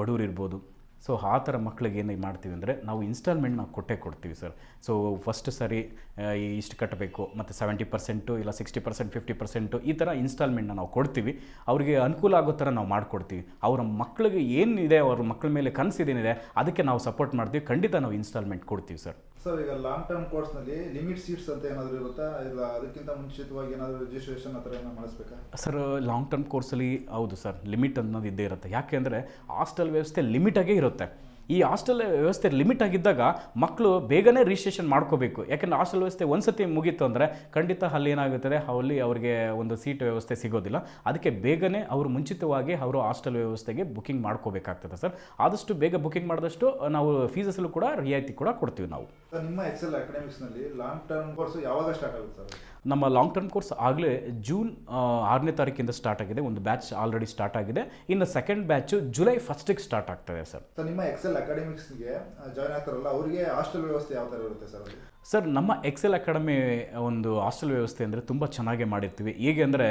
ಬಡವರು ಇರ್ಬೋದು ಸೊ ಆ ಥರ ಮಕ್ಳಿಗೆ ಏನು ಮಾಡ್ತೀವಿ ಅಂದರೆ ನಾವು ಇನ್ಸ್ಟಾಲ್ಮೆಂಟ್ ನಾವು ಕೊಟ್ಟೇ ಕೊಡ್ತೀವಿ ಸರ್ ಸೊ ಫಸ್ಟ್ ಸರಿ ಇಷ್ಟು ಕಟ್ಟಬೇಕು ಮತ್ತು ಸೆವೆಂಟಿ ಪರ್ಸೆಂಟು ಇಲ್ಲ ಸಿಕ್ಸ್ಟಿ ಪರ್ಸೆಂಟ್ ಫಿಫ್ಟಿ ಪರ್ಸೆಂಟು ಈ ಥರ ಇನ್ಸ್ಟಾಲ್ಮೆಂಟ್ನ ನಾವು ಕೊಡ್ತೀವಿ. ಅವರಿಗೆ ಅನುಕೂಲ ಆಗೋ ಥರ ನಾವು ಮಾಡಿಕೊಡ್ತೀವಿ. ಅವರ ಮಕ್ಕಳಿಗೆ ಏನಿದೆ ಅವ್ರ ಮಕ್ಕಳ ಮೇಲೆ ಕನಸಿದೇನಿದೆ ಅದಕ್ಕೆ ನಾವು ಸಪೋರ್ಟ್ ಮಾಡ್ತೀವಿ. ಖಂಡಿತ ನಾವು ಇನ್ಸ್ಟಾಲ್ಮೆಂಟ್ ಕೊಡ್ತೀವಿ ಸರ್ ಸರ್ ಈಗ ಲಾಂಗ್ ಟರ್ಮ್ ಕೋರ್ಸ್ನಲ್ಲಿ ಲಿಮಿಟ್ ಸೀಟ್ಸ್ ಅಂತ ಏನಾದರೂ ಇರುತ್ತಾ? ಇಲ್ಲ ಅದಕ್ಕಿಂತ ಮುಂಚಿತವಾಗಿ ಏನಾದರೂ ರಿಜಿಸ್ಟ್ರೇಷನ್ ಆ ಥರ ಏನಾದ್ರು ಮಾಡಿಸ್ಬೇಕಾ? ಸರ್ ಲಾಂಗ್ ಟರ್ಮ್ ಕೋರ್ಸಲ್ಲಿ ಹೌದು ಸರ್ ಲಿಮಿಟ್ ಅನ್ನೋದು ಇದ್ದೇ ಇರುತ್ತೆ. ಯಾಕೆ ಅಂದರೆ ಹಾಸ್ಟೆಲ್ ವ್ಯವಸ್ಥೆ ಲಿಮಿಟಾಗೇ ಇರುತ್ತೆ. ಈ ಹಾಸ್ಟೆಲ್ ವ್ಯವಸ್ಥೆ ಲಿಮಿಟ್ ಆಗಿದ್ದಾಗ ಮಕ್ಕಳು ಬೇಗನೆ ರಿಜಿಸ್ಟ್ರೇಷನ್ ಮಾಡ್ಕೋಬೇಕು. ಯಾಕಂದರೆ ಹಾಸ್ಟೆಲ್ ವ್ಯವಸ್ಥೆ ಒಂದ್ಸತಿ ಮುಗೀತು ಅಂದರೆ ಖಂಡಿತ ಅಲ್ಲಿ ಏನಾಗುತ್ತದೆ? ಅಲ್ಲಿ ಅವರಿಗೆ ಒಂದು ಸೀಟ್ ವ್ಯವಸ್ಥೆ ಸಿಗೋದಿಲ್ಲ. ಅದಕ್ಕೆ ಬೇಗನೆ ಅವರು ಮುಂಚಿತವಾಗಿ ಅವರು ಹಾಸ್ಟೆಲ್ ವ್ಯವಸ್ಥೆಗೆ ಬುಕಿಂಗ್ ಮಾಡ್ಕೋಬೇಕಾಗ್ತದೆ ಸರ್. ಆದಷ್ಟು ಬೇಗ ಬುಕಿಂಗ್ ಮಾಡಿದಷ್ಟು ನಾವು ಫೀಸಸ್ಸಲ್ಲೂ ಕೂಡ ರಿಯಾಯಿತಿ ಕೂಡ ಕೊಡ್ತೀವಿ ನಾವು. ನಿಮ್ಮ ಎಕ್ಸೆಲ್ ಅಕಾಡೆಮಿಕ್ಸ್ನಲ್ಲಿ ಲಾಂಗ್ ಟರ್ಮ್ ಕೋರ್ಸ್ ಯಾವಾಗ ಸ್ಟಾರ್ಟ್ ಆಗುತ್ತೆ ಸರ್? ನಮ್ಮ ಲಾಂಗ್ ಟರ್ಮ್ ಕೋರ್ಸ್ ಆಗಲೇ ಜೂನ್ ಆರನೇ ತಾರೀಕಿಂದ ಸ್ಟಾರ್ಟ್ ಆಗಿದೆ. ಒಂದು ಬ್ಯಾಚ್ ಆಲ್ರೆಡಿ ಸ್ಟಾರ್ಟ್ ಆಗಿದೆ. ಇನ್ನು ಸೆಕೆಂಡ್ ಬ್ಯಾಚು ಜುಲೈ ಫಸ್ಟಿಗೆ ಸ್ಟಾರ್ಟ್ ಆಗ್ತದೆ ಸರ್. ನಿಮ್ಮ ಎಕ್ಸೆಲ್ ಅಕಾಡೆಮಿಕ್ಸ್ಗೆ ಜಾಯ್ನ್ ಆಗ್ತಾರಲ್ಲ ಅವರಿಗೆ ಹಾಸ್ಟೆಲ್ ವ್ಯವಸ್ಥೆ ಯಾವ ಥರ ಇರುತ್ತೆ ಸರ್ ಸರ್ ನಮ್ಮ ಎಕ್ಸೆಲ್ ಅಕಾಡೆಮಿ ಒಂದು ಹಾಸ್ಟೆಲ್ ವ್ಯವಸ್ಥೆ ಅಂದರೆ ತುಂಬ ಚೆನ್ನಾಗೇ ಮಾಡಿರ್ತೀವಿ. ಹೇಗೆ ಅಂದರೆ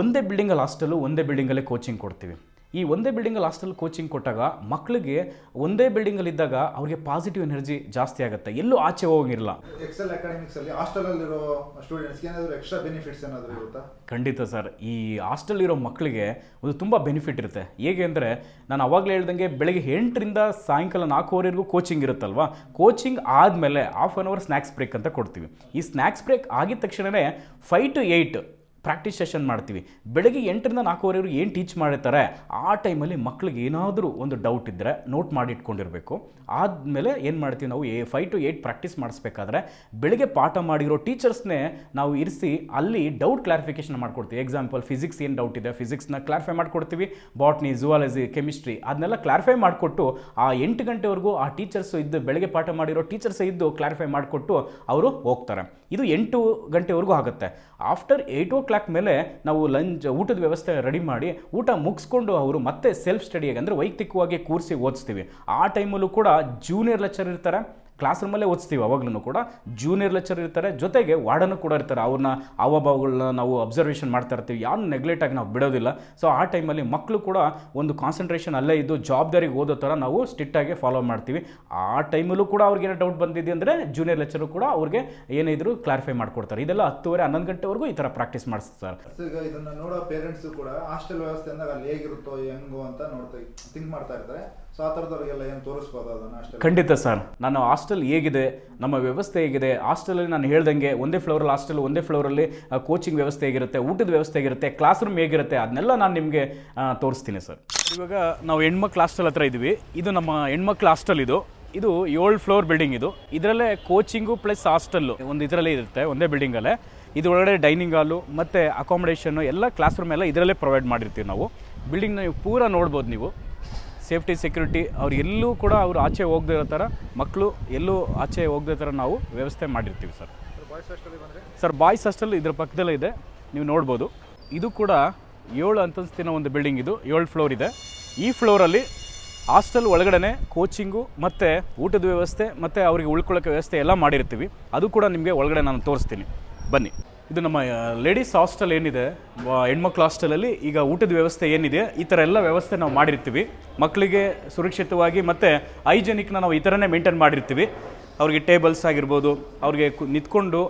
ಒಂದೇ ಬಿಲ್ಡಿಂಗಲ್ಲಿ ಹಾಸ್ಟೆಲು ಒಂದೇ ಬಿಲ್ಡಿಂಗಲ್ಲೇ ಕೋಚಿಂಗ್ ಕೊಡ್ತೀವಿ. ಈ ಒಂದೇ ಬಿಲ್ಡಿಂಗಲ್ಲಿ ಹಾಸ್ಟೆಲ್ ಕೋಚಿಂಗ್ ಕೊಟ್ಟಾಗ ಮಕ್ಕಳಿಗೆ ಒಂದೇ ಬಿಲ್ಡಿಂಗಲ್ಲಿ ಇದ್ದಾಗ ಅವ್ರಿಗೆ ಪಾಸಿಟಿವ್ ಎನರ್ಜಿ ಜಾಸ್ತಿ ಆಗುತ್ತೆ. ಎಲ್ಲೂ ಆಚೆ ಹೋಗಿರಲ್ಲ ಎಕ್ಸೆಲ್ ಅಕಾಡೆಮಿಕ್ಸ್ ಅಲ್ಲಿ ಹಾಸ್ಟೆಲಲ್ಲಿರೋ ಸ್ಟೂಡೆಂಟ್ಸ್ಗೆ ಏನಾದರೂ ಎಕ್ಸ್ಟ್ರಾ ಬೆನಿಫಿಟ್ಸ್ ಏನಾದರೂ ಇರುತ್ತಾ? ಖಂಡಿತ ಸರ್ ಈ ಹಾಸ್ಟೆಲ್ ಇರೋ ಮಕ್ಕಳಿಗೆ ಒಂದು ತುಂಬ ಬೆನಿಫಿಟ್ ಇರುತ್ತೆ. ಹೇಗೆ ಅಂದರೆ ನಾನು ಅವಾಗಲೇ ಹೇಳ್ದಂಗೆ ಬೆಳಗ್ಗೆ ಎಂಟರಿಂದ ಸಾಯಂಕಾಲ ನಾಲ್ಕುವರೆಗೂ ಕೋಚಿಂಗ್ ಇರುತ್ತಲ್ವಾ? ಕೋಚಿಂಗ್ ಆದಮೇಲೆ half an hour snacks break ಅಂತ ಕೊಡ್ತೀವಿ. ಈ ಸ್ನ್ಯಾಕ್ಸ್ ಬ್ರೇಕ್ ಆಗಿದ ತಕ್ಷಣವೇ five to eight practice session ಮಾಡ್ತೀವಿ. ಬೆಳಗ್ಗೆ ಎಂಟರಿಂದ ನಾಲ್ಕೂವರೆವರು ಏನು ಟೀಚ್ ಮಾಡಿರ್ತಾರೆ, ಆ ಟೈಮಲ್ಲಿ ಮಕ್ಳಿಗೆ ಏನಾದರೂ ಒಂದು ಡೌಟ್ ಇದ್ದರೆ ನೋಟ್ ಮಾಡಿ ಇಟ್ಕೊಂಡಿರಬೇಕು ಆದಮೇಲೆ ಏನು ಮಾಡ್ತೀವಿ ನಾವು, ಏ ಫೈವ್ ಟು ಏಯ್ಟ್ ಪ್ರಾಕ್ಟೀಸ್ ಮಾಡಿಸ್ಬೇಕಾದ್ರೆ, ಬೆಳಗ್ಗೆ ಪಾಠ ಮಾಡಿರೋ ಟೀಚರ್ಸ್ನೇ ನಾವು ಇರಿಸಿ ಅಲ್ಲಿ ಡೌಟ್ ಕ್ಲಾರಿಫಿಕೇಶನ್ ಮಾಡಿಕೊಡ್ತೀವಿ. ಎಕ್ಸಾಂಪಲ್ ಫಿಸಿಕ್ಸ್ ಏನು ಡೌಟ್ ಇದೆ ಫಿಸಿಕ್ಸ್ನ ಕ್ಲಾರಿಫೈ ಮಾಡಿಕೊಡ್ತೀವಿ. ಬಾಟ್ನಿ ಜುವಾಲಜಿ ಕೆಮಿಸ್ಟ್ರಿ ಅದನ್ನೆಲ್ಲ ಕ್ಲಾರಿಫೈ ಮಾಡಿಕೊಟ್ಟು, ಆ ಎಂಟು ಗಂಟೆವರೆಗೂ ಆ ಟೀಚರ್ಸ್ ಇದ್ದು, ಬೆಳಗ್ಗೆ ಪಾಠ ಮಾಡಿರೋ ಟೀಚರ್ಸ್ ಇದ್ದು ಕ್ಲಾರಿಫೈ ಮಾಡಿಕೊಟ್ಟು, ಅವರು ಹೋಗ್ತಾರೆ. ಇದು ಎಂಟು ಗಂಟೆವರೆಗೂ ಆಗುತ್ತೆ. ಆಫ್ಟರ್ ಏಯ್ಟ್ ಓ ಕ್ಲಾಕ್ ಮೇಲೆ ನಾವು ಲಂಚ್ ಊಟದ ವ್ಯವಸ್ಥೆ ರೆಡಿ ಮಾಡಿ, ಊಟ ಮುಗಿಸ್ಕೊಂಡು ಅವರು ಮತ್ತೆ ಸೆಲ್ಫ್ ಸ್ಟಡಿಯಾಗಿ ಅಂದರೆ ವೈಯಕ್ತಿಕವಾಗಿ ಕೂರಿಸಿ ಓದಿಸ್ತೀವಿ. ಆ ಟೈಮಲ್ಲೂ ಕೂಡ ಜೂನಿಯರ್ ಲೆಕ್ಚರ್ ಇರ್ತಾರೆ. ಕ್ಲಾಸ್ ರೂಮಲ್ಲೇ ಓದಿಸ್ತೀವಿ ಅವಾಗಲೂ ಕೂಡ. ಜೂನಿಯರ್ ಲೆಕ್ಚರ್ ಇರ್ತಾರೆ, ಜೊತೆಗೆ ವಾರ್ಡನ್ನು ಕೂಡ ಇರ್ತಾರೆ. ಅವ್ರನ್ನ ಹಾವಭಾವಗಳನ್ನ ನಾವು ಅಬ್ಸರ್ವೇಷನ್ ಮಾಡ್ತಾ ಇರ್ತೀವಿ. ಯಾರು ನೆಗ್ಲೆಕ್ಟ್ ಆಗಿ ನಾವು ಬಿಡೋದಿಲ್ಲ. ಸೊ ಆ ಟೈಮಲ್ಲಿ ಮಕ್ಕಳು ಕೂಡ ಒಂದು ಕಾನ್ಸಂಟ್ರೇಷನ್ ಅಲ್ಲೇ ಇದ್ದು, ಜವಾಬ್ದಾರಿಗೆ ಓದೋ ಥರ ನಾವು ಸ್ಟ್ರಿಕ್ಟಾಗಿ ಫಾಲೋ ಮಾಡ್ತೀವಿ. ಆ ಟೈಮಲ್ಲೂ ಕೂಡ ಅವ್ರಿಗೆ ಡೌಟ್ ಬಂದಿದೆ ಅಂದರೆ ಜೂನಿಯರ್ ಲೆಕ್ಚರು ಕೂಡ ಅವ್ರಿಗೆ ಏನಿದ್ರು ಕ್ಲಾರಿಫೈ ಮಾಡಿಕೊಡ್ತಾರೆ. ಇದೆಲ್ಲ ಹತ್ತುವರೆ, ಹನ್ನೊಂದು ಗಂಟೆವರೆಗೂ ಈ ಥರ ಪ್ರಾಕ್ಟೀಸ್ ಮಾಡಿಸ್ತಾರೆ. ಇದನ್ನ ನೋಡೋ ಪೇರೆಂಟ್ಸ್ ಕೂಡ ಹಾಸ್ಟೆಲ್ ವ್ಯವಸ್ಥೆ ಅಂದಾಗ ಅಲ್ಲಿ ಹೇಗಿರುತ್ತೋ, ಹೆಂಗೋ ಅಂತ ನೋಡ್ತಾ ಥಿಂಕ್ ಮಾಡ್ತಾ ಇರ್ತಾರೆ. ಸೊ ಆ ಥರದವ್ರಿಗೆಲ್ಲ ಏನು ತೋರಿಸ್ಬೋದು ಅದನ್ನ ಹಾಸ್ಟೆಲ್ ಖಂಡಿತ ಸರ್. ನಾನು ಹಾಸ್ಟೆಲ್ ಹೇಗಿದೆ ನಮ್ಮ ವ್ಯವಸ್ಥೆ ಹೇಗಿದೆ ಹಾಸ್ಟೆಲಲ್ಲಿ ನಾನು ಹೇಳ್ದಂಗೆ ಒಂದೇ ಫ್ಲೋರಲ್ಲಿ ಹಾಸ್ಟೆಲ್ ಒಂದೇ ಫ್ಲೋರಲ್ಲಿ ಕೋಚಿಂಗ್ ವ್ಯವಸ್ಥೆ ಹೇಗಿರುತ್ತೆ ಊಟದ ವ್ಯವಸ್ಥೆ ಹೇಗಿರುತ್ತೆ ಕ್ಲಾಸ್ ರೂಮ್ ಹೇಗಿರುತ್ತೆ ಅದನ್ನೆಲ್ಲ ನಾನು ನಿಮಗೆ ತೋರಿಸ್ತೀನಿ ಸರ್. ಇವಾಗ ನಾವು ಹೆಣ್ಮಕ್ಳು ಹಾಸ್ಟೆಲ್ ಹತ್ರ ಇದ್ದೀವಿ. ಇದು ನಮ್ಮ ಹೆಣ್ಮಕ್ಳು ಹಾಸ್ಟೆಲ್ ಇದು. ಇದು ಏಳು ಫ್ಲೋರ್ ಬಿಲ್ಡಿಂಗ್ ಇದು. ಇದರಲ್ಲೇ ಕೋಚಿಂಗು ಪ್ಲಸ್ ಹಾಸ್ಟೆಲ್ಲು ಒಂದು ಇದರಲ್ಲೇ ಇರುತ್ತೆ ಒಂದೇ ಬಿಲ್ಡಿಂಗಲ್ಲೇ ಇದು ಒಳಗಡೆ ಡೈನಿಂಗ್ ಹಾಲು ಮತ್ತು ಅಕಾಮಿಡೇಷನ್ನು ಎಲ್ಲ ಕ್ಲಾಸ್ ರೂಮ್ ಎಲ್ಲ ಇದರಲ್ಲೇ ಪ್ರೊವೈಡ್ ಮಾಡಿರ್ತೀವಿ ನಾವು. ಬಿಲ್ಡಿಂಗ್ನ ನೀವು ಪೂರ ನೋಡ್ಬೋದು ನೀವು. ಸೇಫ್ಟಿ, ಸೆಕ್ಯೂರಿಟಿ ಅವ್ರು ಎಲ್ಲೂ ಕೂಡ ಅವರು ಆಚೆ ಹೋಗದೇ ಇರೋ ಥರ ಮಕ್ಕಳು ಎಲ್ಲೂ ಆಚೆ ಹೋಗದೇ ಥರ ನಾವು ವ್ಯವಸ್ಥೆ ಮಾಡಿರ್ತೀವಿ ಸರ್. ಸರ್, ಬಾಯ್ಸ್ ಹಾಸ್ಟೆಲ್ ಇದ್ರ ಪಕ್ಕದಲ್ಲೇ ಇದೆ. ನೀವು ನೋಡ್ಬೋದು. ಇದು ಕೂಡ ಏಳು ಅಂತಸ್ತಿನ ಒಂದು ಬಿಲ್ಡಿಂಗ್ ಇದು. ಏಳು ಫ್ಲೋರ್ ಇದೆ. ಈ ಫ್ಲೋರಲ್ಲಿ ಹಾಸ್ಟೆಲ್ ಒಳಗಡೆ ಕೋಚಿಂಗು ಮತ್ತು ಊಟದ ವ್ಯವಸ್ಥೆ ಮತ್ತು ಅವರಿಗೆ ಉಳ್ಕೊಳ್ಳೋಕ್ಕೆ ವ್ಯವಸ್ಥೆ ಎಲ್ಲ ಮಾಡಿರ್ತೀವಿ. ಅದು ಕೂಡ ನಿಮಗೆ ಒಳಗಡೆ ನಾನು ತೋರಿಸ್ತೀನಿ. ಬನ್ನಿ. ಇದು ನಮ್ಮ ಲೇಡೀಸ್ ಹಾಸ್ಟೆಲ್ ಏನಿದೆ ಹೆಣ್ಮಕ್ಳು ಹಾಸ್ಟೆಲಲ್ಲಿ ಈಗ ಊಟದ ವ್ಯವಸ್ಥೆ ಏನಿದೆ, ಈ ಥರ ಎಲ್ಲ ವ್ಯವಸ್ಥೆ ನಾವು ಮಾಡಿರ್ತೀವಿ. ಮಕ್ಕಳಿಗೆ ಸುರಕ್ಷಿತವಾಗಿ ಮತ್ತು ಹೈಜೆನಿಕ್ನ ನಾವು ಈ ಥರನೇ ಮೇಂಟೈನ್ ಮಾಡಿರ್ತೀವಿ. ಅವ್ರಿಗೆ ಟೇಬಲ್ಸ್ ಆಗಿರ್ಬೋದು, ಅವ್ರಿಗೆ ನಿಂತ್ಕೊಂಡು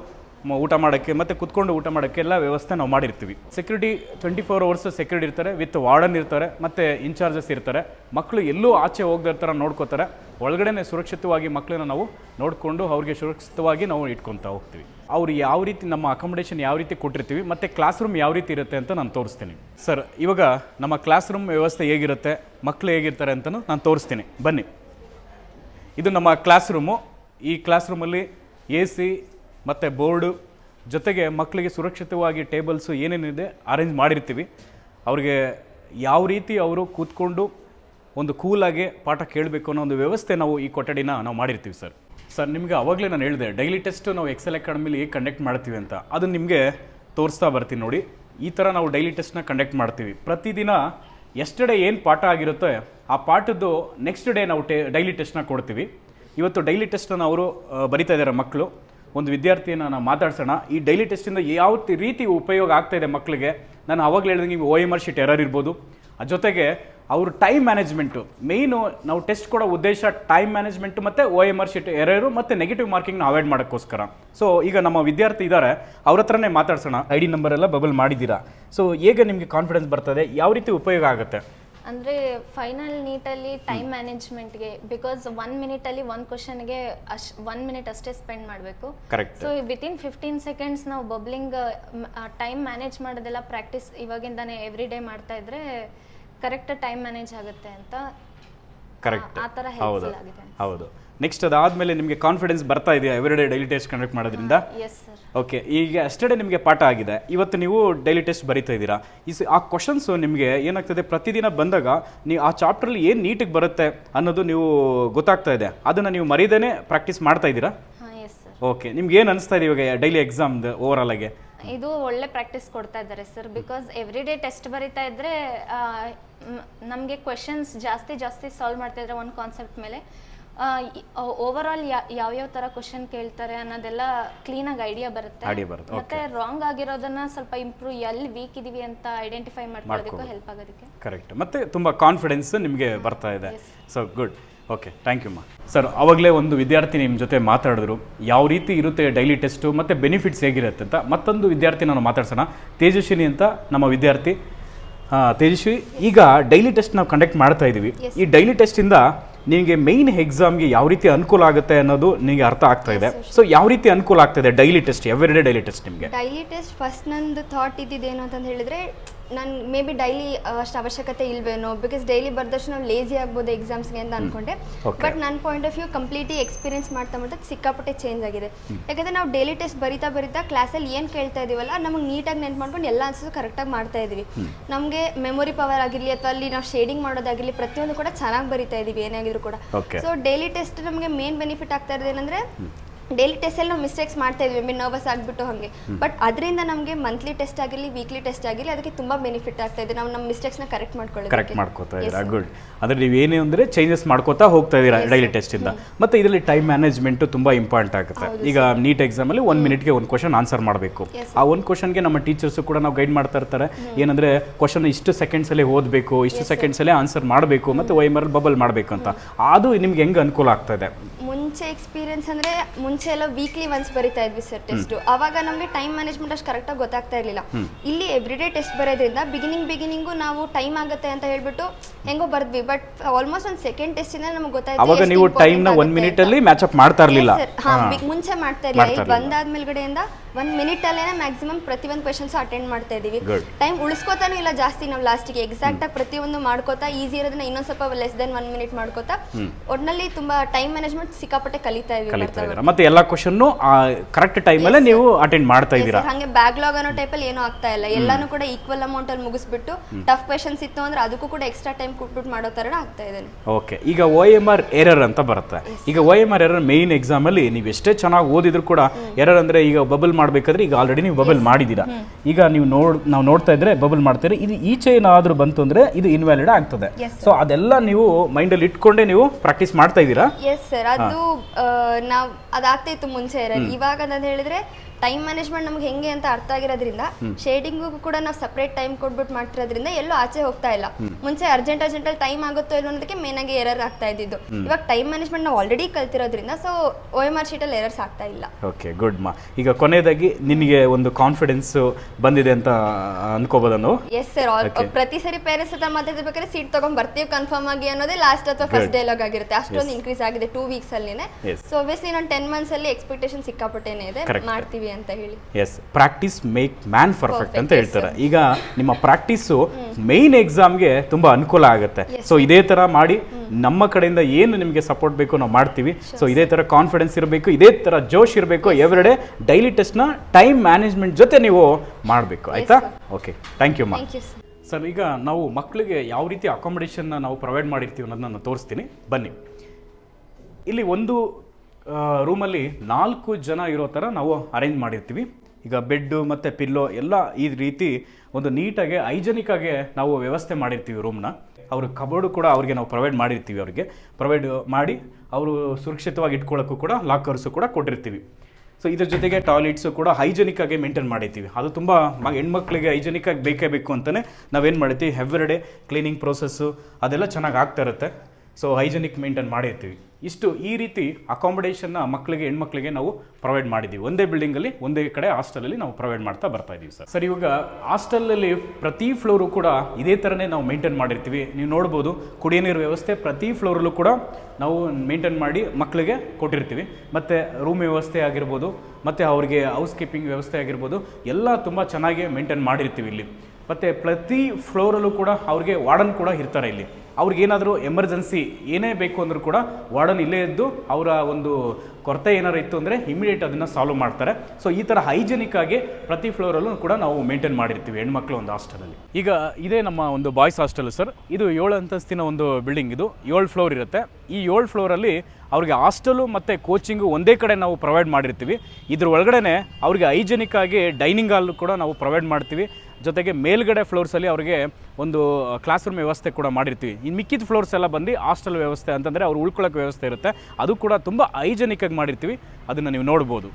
ಊಟ ಮಾಡೋಕ್ಕೆ ಮತ್ತು ಕುತ್ಕೊಂಡು ಊಟ ಮಾಡೋಕ್ಕೆ ಎಲ್ಲ ವ್ಯವಸ್ಥೆ ನಾವು ಮಾಡಿರ್ತೀವಿ. Security twenty four hours security ಇರ್ತಾರೆ ವಿತ್ ವಾರ್ಡನ್ ಇರ್ತಾರೆ, ಮತ್ತು ಇನ್ಚಾರ್ಜಸ್ ಇರ್ತಾರೆ. ಮಕ್ಕಳು ಎಲ್ಲೂ ಆಚೆ ಹೋಗದ ಥರ ನೋಡ್ಕೋತಾರೆ. ಒಳಗಡೆ ಸುರಕ್ಷಿತವಾಗಿ ಮಕ್ಕಳನ್ನ ನಾವು ನೋಡಿಕೊಂಡು ಅವ್ರಿಗೆ ಸುರಕ್ಷಿತವಾಗಿ ನಾವು ಇಟ್ಕೊತಾ ಹೋಗ್ತೀವಿ. ಅವ್ರು ಯಾವ ರೀತಿ ನಮ್ಮ ಅಕಾಮಿಡೇಷನ್ ಯಾವ ರೀತಿ ಕೊಟ್ಟಿರ್ತೀವಿ, ಮತ್ತು ಕ್ಲಾಸ್ ರೂಮ್ ಯಾವ ರೀತಿ ಇರುತ್ತೆ ಅಂತ ನಾನು ತೋರಿಸ್ತೀನಿ. ಸರ್ ಇವಾಗ ನಮ್ಮ ಕ್ಲಾಸ್ ರೂಮ್ ವ್ಯವಸ್ಥೆ ಹೇಗಿರುತ್ತೆ ಮಕ್ಕಳು ಹೇಗಿರ್ತಾರೆ ಅಂತಲೂ ನಾನು ತೋರಿಸ್ತೀನಿ. ಬನ್ನಿ. ಇದು ನಮ್ಮ ಕ್ಲಾಸ್ ರೂಮು ಈ ಕ್ಲಾಸ್ ರೂಮಲ್ಲಿ ಎ ಸಿ ಮತ್ತು ಬೋರ್ಡು ಜೊತೆಗೆ ಮಕ್ಕಳಿಗೆ ಸುರಕ್ಷಿತವಾಗಿ ಟೇಬಲ್ಸು ಏನೇನಿದೆ ಅರೇಂಜ್ ಮಾಡಿರ್ತೀವಿ. ಅವ್ರಿಗೆ ಯಾವ ರೀತಿ ಅವರು ಕೂತ್ಕೊಂಡು ಒಂದು ಕೂಲಾಗಿ ಪಾಠ ಕೇಳಬೇಕು ಅನ್ನೋ ಒಂದು ವ್ಯವಸ್ಥೆ ನಾವು ಈ ಕೊಠಡಿನ ನಾವು ಮಾಡಿರ್ತೀವಿ ಸರ್ ಸರ್, ನಿಮಗೆ ಅವಾಗಲೇ ನಾನು ಹೇಳಿದೆ ಡೈಲಿ ಟೆಸ್ಟ್ ನಾವು ಎಕ್ಸೆಲ್ ಅಕಾಡೆಮಿಲಿ ಹೇಗೆ ಕಂಡಕ್ಟ್ ಮಾಡ್ತೀವಿ ಅಂತ. ಅದನ್ನು ನಿಮಗೆ ತೋರಿಸ್ತಾ ಬರ್ತೀನಿ ನೋಡಿ. ಈ ಥರ ನಾವು ಡೈಲಿ ಟೆಸ್ಟ್ನ ಕಂಡಕ್ಟ್ ಮಾಡ್ತೀವಿ. ಪ್ರತಿದಿನ ಎಸ್ಟರ್ಡೇ ಏನು ಪಾಠ ಆಗಿರುತ್ತೆ, ಆ ಪಾಠದ್ದು ನೆಕ್ಸ್ಟ್ ಡೇ ನಾವು ಟೆ ಡೈಲಿ ಟೆಸ್ಟ್ನ ಕೊಡ್ತೀವಿ. ಇವತ್ತು ಡೈಲಿ ಟೆಸ್ಟನ್ನು ಅವರು ಬರಿತಾ ಇದ್ದಾರೆ ಮಕ್ಕಳು ಒಂದು ವಿದ್ಯಾರ್ಥಿಯನ್ನು ನಾವು ಮಾತಾಡ್ಸೋಣ. ಈ ಡೈಲಿ ಟೆಸ್ಟಿಂದ ಯಾವ ರೀತಿ ಉಪಯೋಗ ಆಗ್ತಾ ಇದೆ ಮಕ್ಕಳಿಗೆ ನಾನು ಅವಾಗಲೇ ಹೇಳಿದಂಗೆ O M R sheet error ಇರ್ಬೋದು. ಜೊತೆಗೆ ಅವರು ಟೈಮ್ ಮ್ಯಾನೇಜ್ಮೆಂಟು ಮೇಯ್ನು ನಾವು ಟೆಸ್ಟ್ ಕೊಡೋ ಉದ್ದೇಶ ಟೈಮ್ ಮ್ಯಾನೇಜ್ಮೆಂಟು ಮತ್ತು O M R sheet error ಮತ್ತು ನೆಗೆಟಿವ್ ಮಾರ್ಕಿಂಗ್ನ ಅವಾಯ್ಡ್ ಮಾಡೋಕ್ಕೋಸ್ಕರ. ಸೊ ಈಗ ನಮ್ಮ ವಿದ್ಯಾರ್ಥಿ ಇದ್ದಾರೆ ಅವ್ರ ಹತ್ರನೇ ಮಾತಾಡ್ಸೋಣ. ಐ ಡಿ ನಂಬರ್ ಎಲ್ಲ ಬಬಲ್ ಮಾಡಿದ್ದೀರಾ? ಸೊ ಹೇಗೆ ನಿಮಗೆ ಕಾನ್ಫಿಡೆನ್ಸ್ ಬರ್ತದೆ? ಯಾವ ರೀತಿ ಉಪಯೋಗ ಆಗುತ್ತೆ? ಅಂದರೆ ಫೈನಲ್ ನೀಟಲ್ಲಿ ಟೈಮ್ ಮ್ಯಾನೇಜ್ಮೆಂಟ್ಗೆ ಬಿಕಾಸ್ ಒನ್ ಮಿನಿಟಲ್ಲಿ ಒಂದು ಕ್ವಶನ್ಗೆ ಅಶ್ ಒನ್ ಮಿನಿಟ್ ಅಷ್ಟೇ ಸ್ಪೆಂಡ್ ಮಾಡಬೇಕು. Correct so within fifteen seconds ನಾವು ಬಬ್ಲಿಂಗ್ ಟೈಮ್ ಮ್ಯಾನೇಜ್ ಮಾಡೋದೆಲ್ಲ ಪ್ರಾಕ್ಟೀಸ್ ಇವಾಗಿಂದಾನೇ ಎವ್ರಿ ಡೇ ಮಾಡ್ತಾ ಇದ್ರೆ ಕರೆಕ್ಟ್ ಟೈಮ್ ಮ್ಯಾನೇಜ್ ಆಗುತ್ತೆ ಅಂತ ಕರೆಕ್ಟ್. ಆ ತರ ಹೌದು. ಆಗಿದೆ. ಹೌದು. ನೆಕ್ಸ್ಟ್ ಅದಾದ್ಮೇಲೆ ನಿಮಗೆ ಕಾನ್ಫಿಡೆನ್ಸ್ ಬರ್ತಾ ಇದೆಯಾ? ಎವ್ರಿಡೇ ಡೈಲಿ ಟೆಸ್ಟ್ ಕಂಡಕ್ಟ್ ಮಾಡೋದ್ರಿಂದ? ಎಸ್ ಸರ್ ಓಕೆ ಈಗ ಅಷ್ಟೇ ನಿಮಗೆ ಪಾಠ ಆಗಿದೆ. ಇವತ್ತು ನೀವು ಡೈಲಿ ಟೆಸ್ಟ್ ಬರೀತಾ ಇದ್ದೀರಾ? ಈ ಸ- ಆ ಕ್ವಶನ್ಸು ನಿಮಗೆ ಏನಾಗ್ತದೆ? ಪ್ರತಿದಿನ ಬಂದಾಗ ನೀವು ಆ ಚಾಪ್ಟ್ರಲ್ಲಿ ಏನು ನೀಟಿಗೆ ಬರುತ್ತೆ ಅನ್ನೋದು ನೀವು ಗೊತ್ತಾಗ್ತಾ ಇದೆ. ಅದನ್ನು ನೀವು ಮರೀದೇನೆ ಪ್ರಾಕ್ಟೀಸ್ ಮಾಡ್ತಾ ಇದ್ದೀರಾ? ಓಕೆ ನಿಮ್ಗೆ ಏನು ಅನಿಸ್ತಾ ಇದೆ ಇವಾಗ ಡೈಲಿ ಎಕ್ಸಾಮ್ದು ಓವರ್ ಆಗಿ? ಇದು ಒಳ್ಳೆ ಪ್ರಾಕ್ಟೀಸ್ ಕೊಡ್ತಾ ಇದ್ದಾರೆ sir because every day test ಬರಿತಾ ಇದ್ರೆ ನಮಗೆ ಕ್ವೆಶನ್ಸ್ ಜಾಸ್ತಿ ಜಾಸ್ತಿ ಸಾಲ್ವ್ ಮಾಡ್ತಾ ಇದ್ರೆ ಒಂದು ಕಾನ್ಸೆಪ್ಟ್ ಮೇಲೆ. ಓವರ್ ಆಲ್ ಯಾವ್ಯಾವ ಥರ ಕ್ವಶನ್ ಕೇಳ್ತಾರೆ ಅನ್ನೋದೆಲ್ಲ ಕ್ಲೀನಾಗಿ ಐಡಿಯಾ ಬರುತ್ತೆ. Idea ಬರುತ್ತೆ, ಮತ್ತೆ ರಾಂಗ್ ಆಗಿರೋದನ್ನ ಸ್ವಲ್ಪ ಇಂಪ್ರೂವ್ ಎಲ್ಲಿ ವೀಕ್ ಇದೀವಿ ಅಂತ ಐಡೆಂಟಿಫೈ ಮಾಡ್ಕೊಳ್ಳೋದಕ್ಕೂ ಹೆಲ್ಪ್ ಆಗೋದಕ್ಕೆ. ಕರೆಕ್ಟ್ ಮತ್ತೆ ತುಂಬ ಕಾನ್ಫಿಡೆನ್ಸ್ ನಿಮಗೆ ಬರ್ತಾ ಇದೆ. So good okay thank you ma'am sir ಅವಾಗಲೇ ಒಂದು ವಿದ್ಯಾರ್ಥಿ ನಿಮ್ಮ ಜೊತೆ ಮಾತಾಡಿದ್ರು. ಯಾವ ರೀತಿ ಇರುತ್ತೆ ಡೈಲಿ ಟೆಸ್ಟು ಮತ್ತು ಬೆನಿಫಿಟ್ಸ್ ಹೇಗಿರುತ್ತೆ ಅಂತ ಮತ್ತೊಂದು ವಿದ್ಯಾರ್ಥಿ ನಾನು ಮಾತಾಡ್ಸೋಣ. ತೇಜಸ್ವಿನಿ ಅಂತ ನಮ್ಮ ವಿದ್ಯಾರ್ಥಿ. ತೇಜಸ್ವಿ ಈಗ ಡೈಲಿ ಟೆಸ್ಟ್ ನಾವು ಕಂಡಕ್ಟ್ ಮಾಡ್ತಾ ಇದ್ದೀವಿ ಈ ಡೈಲಿ ಟೆಸ್ಟಿಂದ ನಿಮಗೆ ಮೈನ್ ಎಕ್ಸಾಮ್ಗೆ ಯಾವ ರೀತಿ ಅನುಕೂಲ ಆಗುತ್ತೆ ಅನ್ನೋದು ನಿಮಗೆ ಅರ್ಥ ಆಗ್ತಾ ಇದೆ. ಸೊ ಯಾವ ರೀತಿ ಅನುಕೂಲ ಆಗ್ತಾ ಇದೆ daily test every day daily test ನಿಮಗೆ? ಡೈಲಿ ಟೆಸ್ಟ್ ಫಸ್ಟ್ ನಂದು ಥಾಟ್ ಇದ್ದಿದ್ದೇನು ಅಂತಂದು ಹೇಳಿದ್ರೆ ನಾನು ಮೇ ಬಿ ಡೈಲಿ ಅಷ್ಟು ಅವಶ್ಯಕತೆ ಇಲ್ವೇನೋ ಬಿಕಾಸ್ ಡೈಲಿ ಬರ್ದಷ್ಟು ನಾವು ಲೇಸಿ ಆಗ್ಬೋದು ಎಕ್ಸಾಮ್ಸ್ಗೆ ಅಂತ ಅನ್ಕೊಂಡೆ. ಬಟ್ ನನ್ನ point of view completely experience ಮಾಡ್ತಾ ಮಾಡ್ತಾ ಸಿಕ್ಕಾಪಟ್ಟೆ ಚೇಂಜ್ ಆಗಿದೆ. ಯಾಕಂದರೆ ನಾವು ಡೈಲಿ ಟೆಸ್ಟ್ ಬರಿತಾ ಬರಿತಾ ಕ್ಲಾಸಲ್ಲಿ ಏನು ಕೇಳ್ತಾ ಇದೀವಲ್ಲ ನಮಗೆ ನೀಟಾಗಿ ನೆನ್ಪು ಮಾಡ್ಕೊಂಡು ಎಲ್ಲ ಆನ್ಸರ್ಸ್ ಕರೆಕ್ಟಾಗಿ ಮಾಡ್ತಾ ಇದೀವಿ. ನಮಗೆ ಮೆಮೊರಿ ಪವರ್ ಆಗಿರಲಿ ಅಥವಾ ಅಲ್ಲಿ ನಾವು ಶೇಡಿಂಗ್ ಮಾಡೋದಾಗಿರಲಿ ಪ್ರತಿಯೊಂದು ಕೂಡ ಚೆನ್ನಾಗಿ ಬರಿತಾ ಇದೀವಿ ಏನಾಗಿದ್ರು ಕೂಡ. ಸೊ ಡೈಲಿ ಟೆಸ್ಟ್ ನಮಗೆ ಮೇನ್ ಬೆನಿಫಿಟ್ ಆಗ್ತಾ ಇರೋದು ಏನಂದ್ರೆ ಡೈಲಿ ಟೆಸ್ಟಲ್ಲಿ ನಾವು ಮಿಸ್ಟೇಕ್ಸ್ ಮಾಡ್ತಾ ಇದ್ವಿ. ಮೀನ್ ನರ್ವಸ್ ಆಗಿಬಿಟ್ಟು ಹಾಗೆ. ಬಟ್ ಅದರಿಂದ ನಮಗೆ ಮಂತ್ಲಿ ಟೆಸ್ಟ್ ಆಗಿರಲಿ ವೀಕ್ಲಿ ಟೆಸ್ಟ್ ಆಗಿರಲಿ ಅದಕ್ಕೆ ತುಂಬ ಬೆನಿಫಿಟ್ ಆಗ್ತಾ ಇದೆ. ನಾವು ನಮ್ಮ ಮಿಸ್ಟೇಕ್ಸ್ನ ಕರೆಕ್ಟ್ ಮಾಡ್ಕೊಳ್ಳೋದು ಕರೆಕ್ಟ್ ಮಾಡ್ಕೋತಾ ಇದ್ದೀರಾ? ಗುಡ್ ಅಂದ್ರೆ ನೀವು ಏನೇ ಅಂದರೆ ಚೇಂಜಸ್ ಮಾಡ್ಕೋತಾ ಹೋಗ್ತಾ ಇದ್ದೀರಾ ಡೈಲಿ ಟೆಸ್ಟಿಂದ ಮತ್ತೆ ಇದರಲ್ಲಿ ಟೈಮ್ ಮ್ಯಾನೇಜ್ಮೆಂಟು ತುಂಬ ಇಂಪಾರ್ಟೆಂಟ್ ಆಗುತ್ತೆ. ಈಗ ನೀಟ್ ಎಕ್ಸಾಮಲ್ಲಿ ಒಂದು ಮಿನಿಟ್ಗೆ ಒಂದು ಕ್ವಶನ್ ಆನ್ಸರ್ ಮಾಡಬೇಕು. ಆ ಒಂದು ಕ್ವಶನ್ಗೆ ನಮ್ಮ ಟೀಚರ್ಸು ಕೂಡ ನಾವು ಗೈಡ್ ಮಾಡ್ತಾ ಇರ್ತಾರೆ. ಏನಂದ್ರೆ ಕ್ವಶನ್ ಇಷ್ಟು ಸೆಕೆಂಡ್ಸಲ್ಲಿ ಓದಬೇಕು ಇಷ್ಟು ಸೆಕೆಂಡ್ಸಲ್ಲೇ ಆನ್ಸರ್ ಮಾಡಬೇಕು ಮತ್ತು ವೈಮರ್ ಬಬಲ್ ಮಾಡಬೇಕು ಅಂತ. ಅದು ನಿಮ್ಗೆ ಹೆಂಗೆ ಅನುಕೂಲ ಆಗ್ತಾ ಇದೆ? ಮುಂಚೆ ಎಕ್ಸ್ಪೀರಿಯನ್ಸ್ ಅಂದ್ರೆ ಮುಂಚೆ ಎಲ್ಲ ವೀಕ್ಲಿ ಒನ್ಸ್ ಬರಿತಾ ಇದ್ವಿ ಸರ್ ಟೆಸ್ಟ್ ಅವಾಗ ನಮಗೆ ಟೈಮ್ ಮ್ಯಾನೇಜ್ಮೆಂಟ್ ಅಷ್ಟು ಕರೆಕ್ಟಾಗಿ ಗೊತ್ತಾಗ್ತಾ ಇರಲಿಲ್ಲ. ಇಲ್ಲಿ ಎವ್ರಿ ಡೇ ಟೆಸ್ಟ್ ಬರೋದ್ರಿಂದ ಬಿಗಿನಿಂಗ್ ಬಿಗಿನಿಂಗು ನಾವು ಟೈಮ್ ಆಗುತ್ತೆ ಅಂತ ಹೇಳ್ಬಿಟ್ಟು ಹೆಂಗೋ ಬರ್ದ್ವಿ. ಬಟ್ ಆಲ್ಮೋಸ್ಟ್ ಒಂದು ಸೆಕೆಂಡ್ ಟೆಸ್ಟಿಂದ ನಮಗೆ ಗೊತ್ತಾಯ್ತು ಅವಾಗ ನೀವು ಟೈಮ್ನ ಮಿನಿಟ್ ಮಿನಿಟಲ್ಲಿ ಮ್ಯಾಚ್ ಅಪ್ ಮಾಡ್ತಾ ಇರಲಿಲ್ಲ. ಮುಂಚೆ ಮಾಡ್ತಾ ಇರಲಿಲ್ಲ. ಈಗ ಇಲ್ಲಿ ಇರ್ಲಿಲ್ಲ. ಒಂದು ಮಿನಿಟ್ ಅಲ್ಲೇ ಮ್ಯಾಕ್ಸಿಮಮ್ ಪ್ರತಿಯೊಂದು ಕ್ವೆಶನ್ಸ್ ಅಟೆಂಡ್ ಮಾಡ್ತಾ ಇದೀವಿ ಟೈಮ್ ಉಳಿಸ್ಕೊತಾನು ಇಲ್ಲ ಜಾಸ್ತಿ ನಾವು ಲಾಸ್ಟಿಗೆ ಎಕ್ಸಾಕ್ಟ್ ಆಗಿ ಪ್ರತಿಯೊಂದು ಮಾಡ್ಕೋತಾ ಈಸಿ ಇರೋದನ್ನ ಇನ್ನೊಂದ್ ಸ್ವಲ್ಪ ಲೆಸ್ ದೆನ್ ಒನ್ ಮಿನಿಟ್ ಮಾಡ್ಕೋತಾ. ಒಟ್ನಲ್ಲಿ ತುಂಬಾ ಟೈಮ್ ಮ್ಯಾನೇಜ್ಮೆಂಟ್ ಸಿಕ್ಕಾಪಟ್ಟೆ ಕಲಿತಾ ಇದೀವಿ ಮತ್ತೆ ಎಲ್ಲ ಕ್ವಶನ್ನು ಕರೆಕ್ಟ್ ಟೈಮಲ್ಲೇ ನೀವು ಅಟೆಂಡ್ ಮಾಡ್ತಾ ಇದ್ದೀರಾ. ಹಂಗೆ ಬ್ಯಾಕ್ಲಾಗ್ ಅನ್ನೋ ಅಲ್ಲಿ ಏನೂ ಆಗ್ತಾ ಇಲ್ಲ. ಎಲ್ಲಾನು ಕೂಡ ಈಕ್ವಲ್ ಅಮೌಂಟ್ ಅಲ್ಲಿ ಮುಗಿಸ್ಬಿಟ್ಟು ಟಫ್ ಕ್ವೆಶನ್ಸ್ ಇತ್ತು ಅಂದ್ರೆ ಅದಕ್ಕೂ ಕೂಡ ಎಕ್ಸ್ಟ್ರಾ ಟೈಮ್ ಕೊಟ್ಬಿಟ್ಟು ಮಾಡೋ ತರ ಆಗ್ತಾ ಇದ್ದೇನೆ. ಓಕೆ ಈಗ ಒ ಎಂ ಆರ್ ಎರರ್ ಅಂತ ಬರುತ್ತೆ. ಈಗ O M R error main ಎಕ್ಸಾಮಲ್ಲಿ ನೀವು ಎಷ್ಟೇ ಚೆನ್ನಾಗಿ ಓದಿದ್ರು ಕೂಡ ಎರರ್ ಅಂದ್ರೆ ಈಗ ಬಬಲ್ ಮಾಡಬೇಕಾದ್ರೆ ಈಗ ಆಲ್ರೆಡಿ ನೀವು ಬಬಲ್ ಮಾಡಿದ್ದೀರಾ. ಈಗ ನೀವು ನೋಡ್ ನಾವು ನೋಡ್ತಾ ಇದ್ರೆ ಬಬಲ್ ಮಾಡ್ತೀರಿ. ಇದು ಈಚೆ ಏನಾದರೂ ಬಂತು ಅಂದರೆ ಇದು ಇನ್ವ್ಯಾಲಿಡ್ ಆಗ್ತದೆ. ಸೊ ಅದೆಲ್ಲ ನೀವು ಮೈಂಡಲ್ಲಿ ಇಟ್ಕೊಂಡೇ ನೀವು ಪ್ರಾಕ್ಟೀಸ್ ಮಾಡ್ತಾ ಇದ್ದೀರಾ? ಎಸ್ ಸರ್ ಅದು ನಾವು ಅದಾಗ್ತಾ ಇತ್ತು ಮುಂಚೆ ಇವಾಗ ಅಂತ ಹೇಳಿದ್ರೆ ಟೈಮ್ ಮ್ಯಾನೇಜ್ಮೆಂಟ್ ನಮ್ಗೆ ಹೆಂಗೆ ಅಂತ ಅರ್ಥ ಆಗಿರೋದ್ರಿಂದ ಶೇಡಿಂಗು ಕೂಡ ನಾವು ಸಪ್ರೇಟ್ ಟೈಮ್ ಕೊಟ್ಬಿಟ್ಟು ಮಾಡ್ತಿರೋದ್ರಿಂದ ಎಲ್ಲೂ ಆಚೆ ಹೋಗ್ತಾ ಇಲ್ಲ. ಮುಂಚೆ ಅರ್ಜೆಂಟ್ ಅರ್ಜೆಂಟ್ ಅಲ್ಲಿ ಟೈಮ್ ಆಗುತ್ತೋ ಇಲ್ಲೋ ಅನ್ನೋದಕ್ಕೆ ಮೇನ್ ಆಗಿ ಎರರ್ ಆಗ್ತಾ ಇದ್ದಿದ್ದು. ಇವಾಗ ಟೈಮ್ ಮ್ಯಾನೇಜ್ಮೆಂಟ್ ನಾವು ಆಲ್ರೆಡಿ ಕಲ್ತಿರೋದ್ರಿಂದ ಸೊ ಒ ಎಂ ಆರ್ ಅಲ್ಲಿ ಎರರ್ಸ್ ಆಗ್ತಾ ಇಲ್ಲ. ಓಕೆ ಗುಡ್ ಮಾ ಈಗ ಕೊನೆಯದಾಗಿ ನಿನಗೆ ಒಂದು ಕಾನ್ಫಿಡೆನ್ಸ್ ಬಂದಿದೆ ಅಂತ ಅನ್ಕೋಬೋದ ನಾವು? Yes sir. ಪ್ರತಿ ಸರಿ ಪೇರೆಂಟ್ಸ್ ಹತ್ರ ಮಾತಾಡ್ಬೇಕಾದ್ರೆ ಸೀಟ್ ತಗೊಂಡ್ ಬರ್ತೀವಿ ಕನ್ಫರ್ಮ್ ಆಗಿ ಅನ್ನೋದೇ ಲಾಸ್ಟ್ ಅಥವಾ ಫಸ್ಟ್ ಡೈಲಾಗ್ ಆಗಿರುತ್ತೆ. ಅಷ್ಟೊಂದು ಇನ್ಕ್ರೀಸ್ ಆಗಿದೆ ಟೂ ವೀಕ್ಸ್ ಅಲ್ಲಿನೇ. ಸೊ ಒಬ್ವಿಯಸ್ಲಿ ನಾನು ಟೆನ್ ಮಂತ್ಸ್ ಅಲ್ಲಿ ಎಕ್ಸ್ಪೆಕ್ಟೇಷನ್ ಸಿಕ್ಕಾಪಟ್ಟೆನೇ ಇದೆ. ಮಾಡ್ತೀವಿ ಅಂತ ಹೇಳಿ. As practice make man perfect ಅಂತ ಹೇಳ್ತಾರೆ. ಈಗ ನಿಮ್ಮ ಪ್ರಾಕ್ಟೀಸು ಮೈನ್ ಎಕ್ಸಾಮ್ಗೆ ತುಂಬ ಅನುಕೂಲ ಆಗುತ್ತೆ. ಸೊ ಇದೇ ಥರ ಮಾಡಿ ನಮ್ಮ ಕಡೆಯಿಂದ ಏನು ನಿಮಗೆ ಸಪೋರ್ಟ್ ಬೇಕು ನಾವು ಮಾಡ್ತೀವಿ. ಸೊ ಇದೇ ಥರ ಕಾನ್ಫಿಡೆನ್ಸ್ ಇರಬೇಕು ಇದೇ ಥರ ಜೋಶ್ ಇರಬೇಕು ಎವ್ರಿಡೇ ಡೈಲಿ ಟೆಸ್ಟ್ನ ಟೈಮ್ ಮ್ಯಾನೇಜ್ಮೆಂಟ್ ಜೊತೆ ನೀವು ಮಾಡಬೇಕು ಆಯ್ತಾ? Okay thank you ma'am thank you sir sir ಈಗ ನಾವು ಮಕ್ಕಳಿಗೆ ಯಾವ ರೀತಿ ಅಕಾಮಿಡೇಷನ್ನ ನಾವು ಪ್ರೊವೈಡ್ ಮಾಡಿರ್ತೀವಿ ಅನ್ನೋದನ್ನ ನಾನು ತೋರಿಸ್ತೀನಿ. ಬನ್ನಿ. ಇಲ್ಲಿ ಒಂದು ರೂಮಲ್ಲಿ ನಾಲ್ಕು ಜನ ಇರೋ ಥರ ನಾವು ಅರೇಂಜ್ ಮಾಡಿರ್ತೀವಿ. ಈಗ ಬೆಡ್ಡು ಮತ್ತು ಪಿಲ್ಲೋ ಎಲ್ಲ ಈ ರೀತಿ ಒಂದು ನೀಟಾಗಿ ಹೈಜೆನಿಕ್ಕಾಗಿ ನಾವು ವ್ಯವಸ್ಥೆ ಮಾಡಿರ್ತೀವಿ ರೂಮ್ನ ಅವ್ರ ಕಬೋರ್ಡು ಕೂಡ ಅವ್ರಿಗೆ ನಾವು ಪ್ರೊವೈಡ್ ಮಾಡಿರ್ತೀವಿ ಅವ್ರಿಗೆ. ಪ್ರೊವೈಡ್ ಮಾಡಿ ಅವರು ಸುರಕ್ಷಿತವಾಗಿ ಇಟ್ಕೊಳ್ಳೋಕ್ಕೂ ಕೂಡ ಲಾಕರ್ಸು ಕೂಡ ಕೊಟ್ಟಿರ್ತೀವಿ. ಸೊ ಇದ್ರ ಜೊತೆಗೆ ಟಾಯ್ಲೆಟ್ಸು ಕೂಡ ಹೈಜೆನಿಕ್ ಆಗಿ ಮೇಂಟೈನ್ ಮಾಡಿರ್ತೀವಿ. ಅದು ತುಂಬ ಹೆಣ್ಮಕ್ಳಿಗೆ ಹೈಜೆನಿಕ್ ಆಗಿ ಬೇಕೇ ಬೇಕು ಅಂತಲೇ ನಾವೇನು ಮಾಡಿರ್ತೀವಿ ಎವ್ರಿಡೇ ಕ್ಲೀನಿಂಗ್ ಪ್ರೋಸೆಸ್ಸು ಅದೆಲ್ಲ ಚೆನ್ನಾಗಿ ಆಗ್ತಾ ಇರುತ್ತೆ. ಸೊ ಹೈಜೆನಿಕ್ ಮೇಂಟೈನ್ ಮಾಡಿರ್ತೀವಿ. ಇಷ್ಟು ಈ ರೀತಿ ಅಕಾಮಿಡೇಷನ್ನ ಮಕ್ಕಳಿಗೆ, ಹೆಣ್ಮಕ್ಳಿಗೆ ನಾವು ಪ್ರೊವೈಡ್ ಮಾಡಿದ್ದೀವಿ ಒಂದೇ ಬಿಲ್ಡಿಂಗಲ್ಲಿ ಒಂದೇ ಕಡೆ ಹಾಸ್ಟೆಲಲ್ಲಿ ನಾವು ಪ್ರೊವೈಡ್ ಮಾಡ್ತಾ ಬರ್ತಾ ಇದ್ದೀವಿ ಸರ್. ಸರ್, ಇವಾಗ ಹಾಸ್ಟೆಲಲ್ಲಿ ಪ್ರತಿ ಫ್ಲೋರು ಕೂಡ ಇದೇ ಥರನೇ ನಾವು ಮೇಂಟೈನ್ ಮಾಡಿರ್ತೀವಿ. ನೀವು ನೋಡ್ಬೋದು, ಕುಡಿಯೋ ನೀರು ವ್ಯವಸ್ಥೆ ಪ್ರತಿ ಫ್ಲೋರಲ್ಲೂ ಕೂಡ ನಾವು ಮೇಂಟೈನ್ ಮಾಡಿ ಮಕ್ಕಳಿಗೆ ಕೊಟ್ಟಿರ್ತೀವಿ. ಮತ್ತು ರೂಮ್ ವ್ಯವಸ್ಥೆ ಆಗಿರ್ಬೋದು, ಮತ್ತು ಅವರಿಗೆ ಹೌಸ್ ಕೀಪಿಂಗ್ ವ್ಯವಸ್ಥೆ ಆಗಿರ್ಬೋದು, ಎಲ್ಲ ತುಂಬ ಚೆನ್ನಾಗಿ ಮೇಂಟೈನ್ ಮಾಡಿರ್ತೀವಿ ಇಲ್ಲಿ. ಮತ್ತು ಪ್ರತಿ ಫ್ಲೋರಲ್ಲೂ ಕೂಡ ಅವ್ರಿಗೆ ವಾರ್ಡನ್ ಕೂಡ ಇರ್ತಾರೆ ಇಲ್ಲಿ. ಅವ್ರಿಗೇನಾದರೂ ಎಮರ್ಜೆನ್ಸಿ ಏನೇ ಬೇಕು ಅಂದರೂ ಕೂಡ ವಾರ್ಡನ್ ಇಲ್ಲೇ ಇದ್ದು ಅವರ ಒಂದು ಕೊರತೆ ಏನಾರು ಇತ್ತು ಅಂದರೆ ಇಮಿಡಿಯೇಟ್ ಅದನ್ನು ಸಾಲ್ವ್ ಮಾಡ್ತಾರೆ. ಸೊ ಈ ಥರ ಹೈಜೆನಿಕ್ ಆಗಿ ಪ್ರತಿ ಫ್ಲೋರಲ್ಲೂ ಕೂಡ ನಾವು ಮೇಂಟೈನ್ ಮಾಡಿರ್ತೀವಿ ಹೆಣ್ಮಕ್ಳು ಒಂದು ಹಾಸ್ಟೆಲಲ್ಲಿ ಈಗ ಇದೇ ನಮ್ಮ ಒಂದು ಬಾಯ್ಸ್ ಹಾಸ್ಟೆಲ್ ಸರ್. ಇದು ಏಳು ಅಂತಸ್ತಿನ ಒಂದು ಬಿಲ್ಡಿಂಗ್ ಇದು. ಏಳು ಫ್ಲೋರ್ ಇರುತ್ತೆ. ಈ ಏಳು ಫ್ಲೋರಲ್ಲಿ ಅವ್ರಿಗೆ ಹಾಸ್ಟೆಲು ಮತ್ತು ಕೋಚಿಂಗು ಒಂದೇ ಕಡೆ ನಾವು ಪ್ರೊವೈಡ್ ಮಾಡಿರ್ತೀವಿ. ಇದ್ರ ಒಳಗಡೆ ಅವ್ರಿಗೆ ಹೈಜೆನಿಕ್ ಆಗಿ ಡೈನಿಂಗ್ ಹಾಲ್ ಕೂಡ ನಾವು ಪ್ರೊವೈಡ್ ಮಾಡ್ತೀವಿ. ಜೊತೆಗೆ ಮೇಲ್ಗಡೆ ಫ್ಲೋರ್ಸಲ್ಲಿ ಅವರಿಗೆ ಒಂದು ಕ್ಲಾಸ್ ರೂಮ್ ವ್ಯವಸ್ಥೆ ಕೂಡ ಮಾಡಿರ್ತೀವಿ. ಇನ್ನು ಮಿಕ್ಕಿದ ಫ್ಲೋರ್ಸ್ ಎಲ್ಲ ಬಂದು ಹಾಸ್ಟೆಲ್ ವ್ಯವಸ್ಥೆ ಅಂತಂದರೆ ಅವ್ರು ಉಳ್ಕೊಳ್ಳೋಕೆ ವ್ಯವಸ್ಥೆ ಇರುತ್ತೆ. ಅದು ಕೂಡ ತುಂಬ ಆಗಿ ಮಾಡಿರ್ತೀವಿ. ಅದನ್ನು ನೀವು ನೋಡ್ಬೋದು.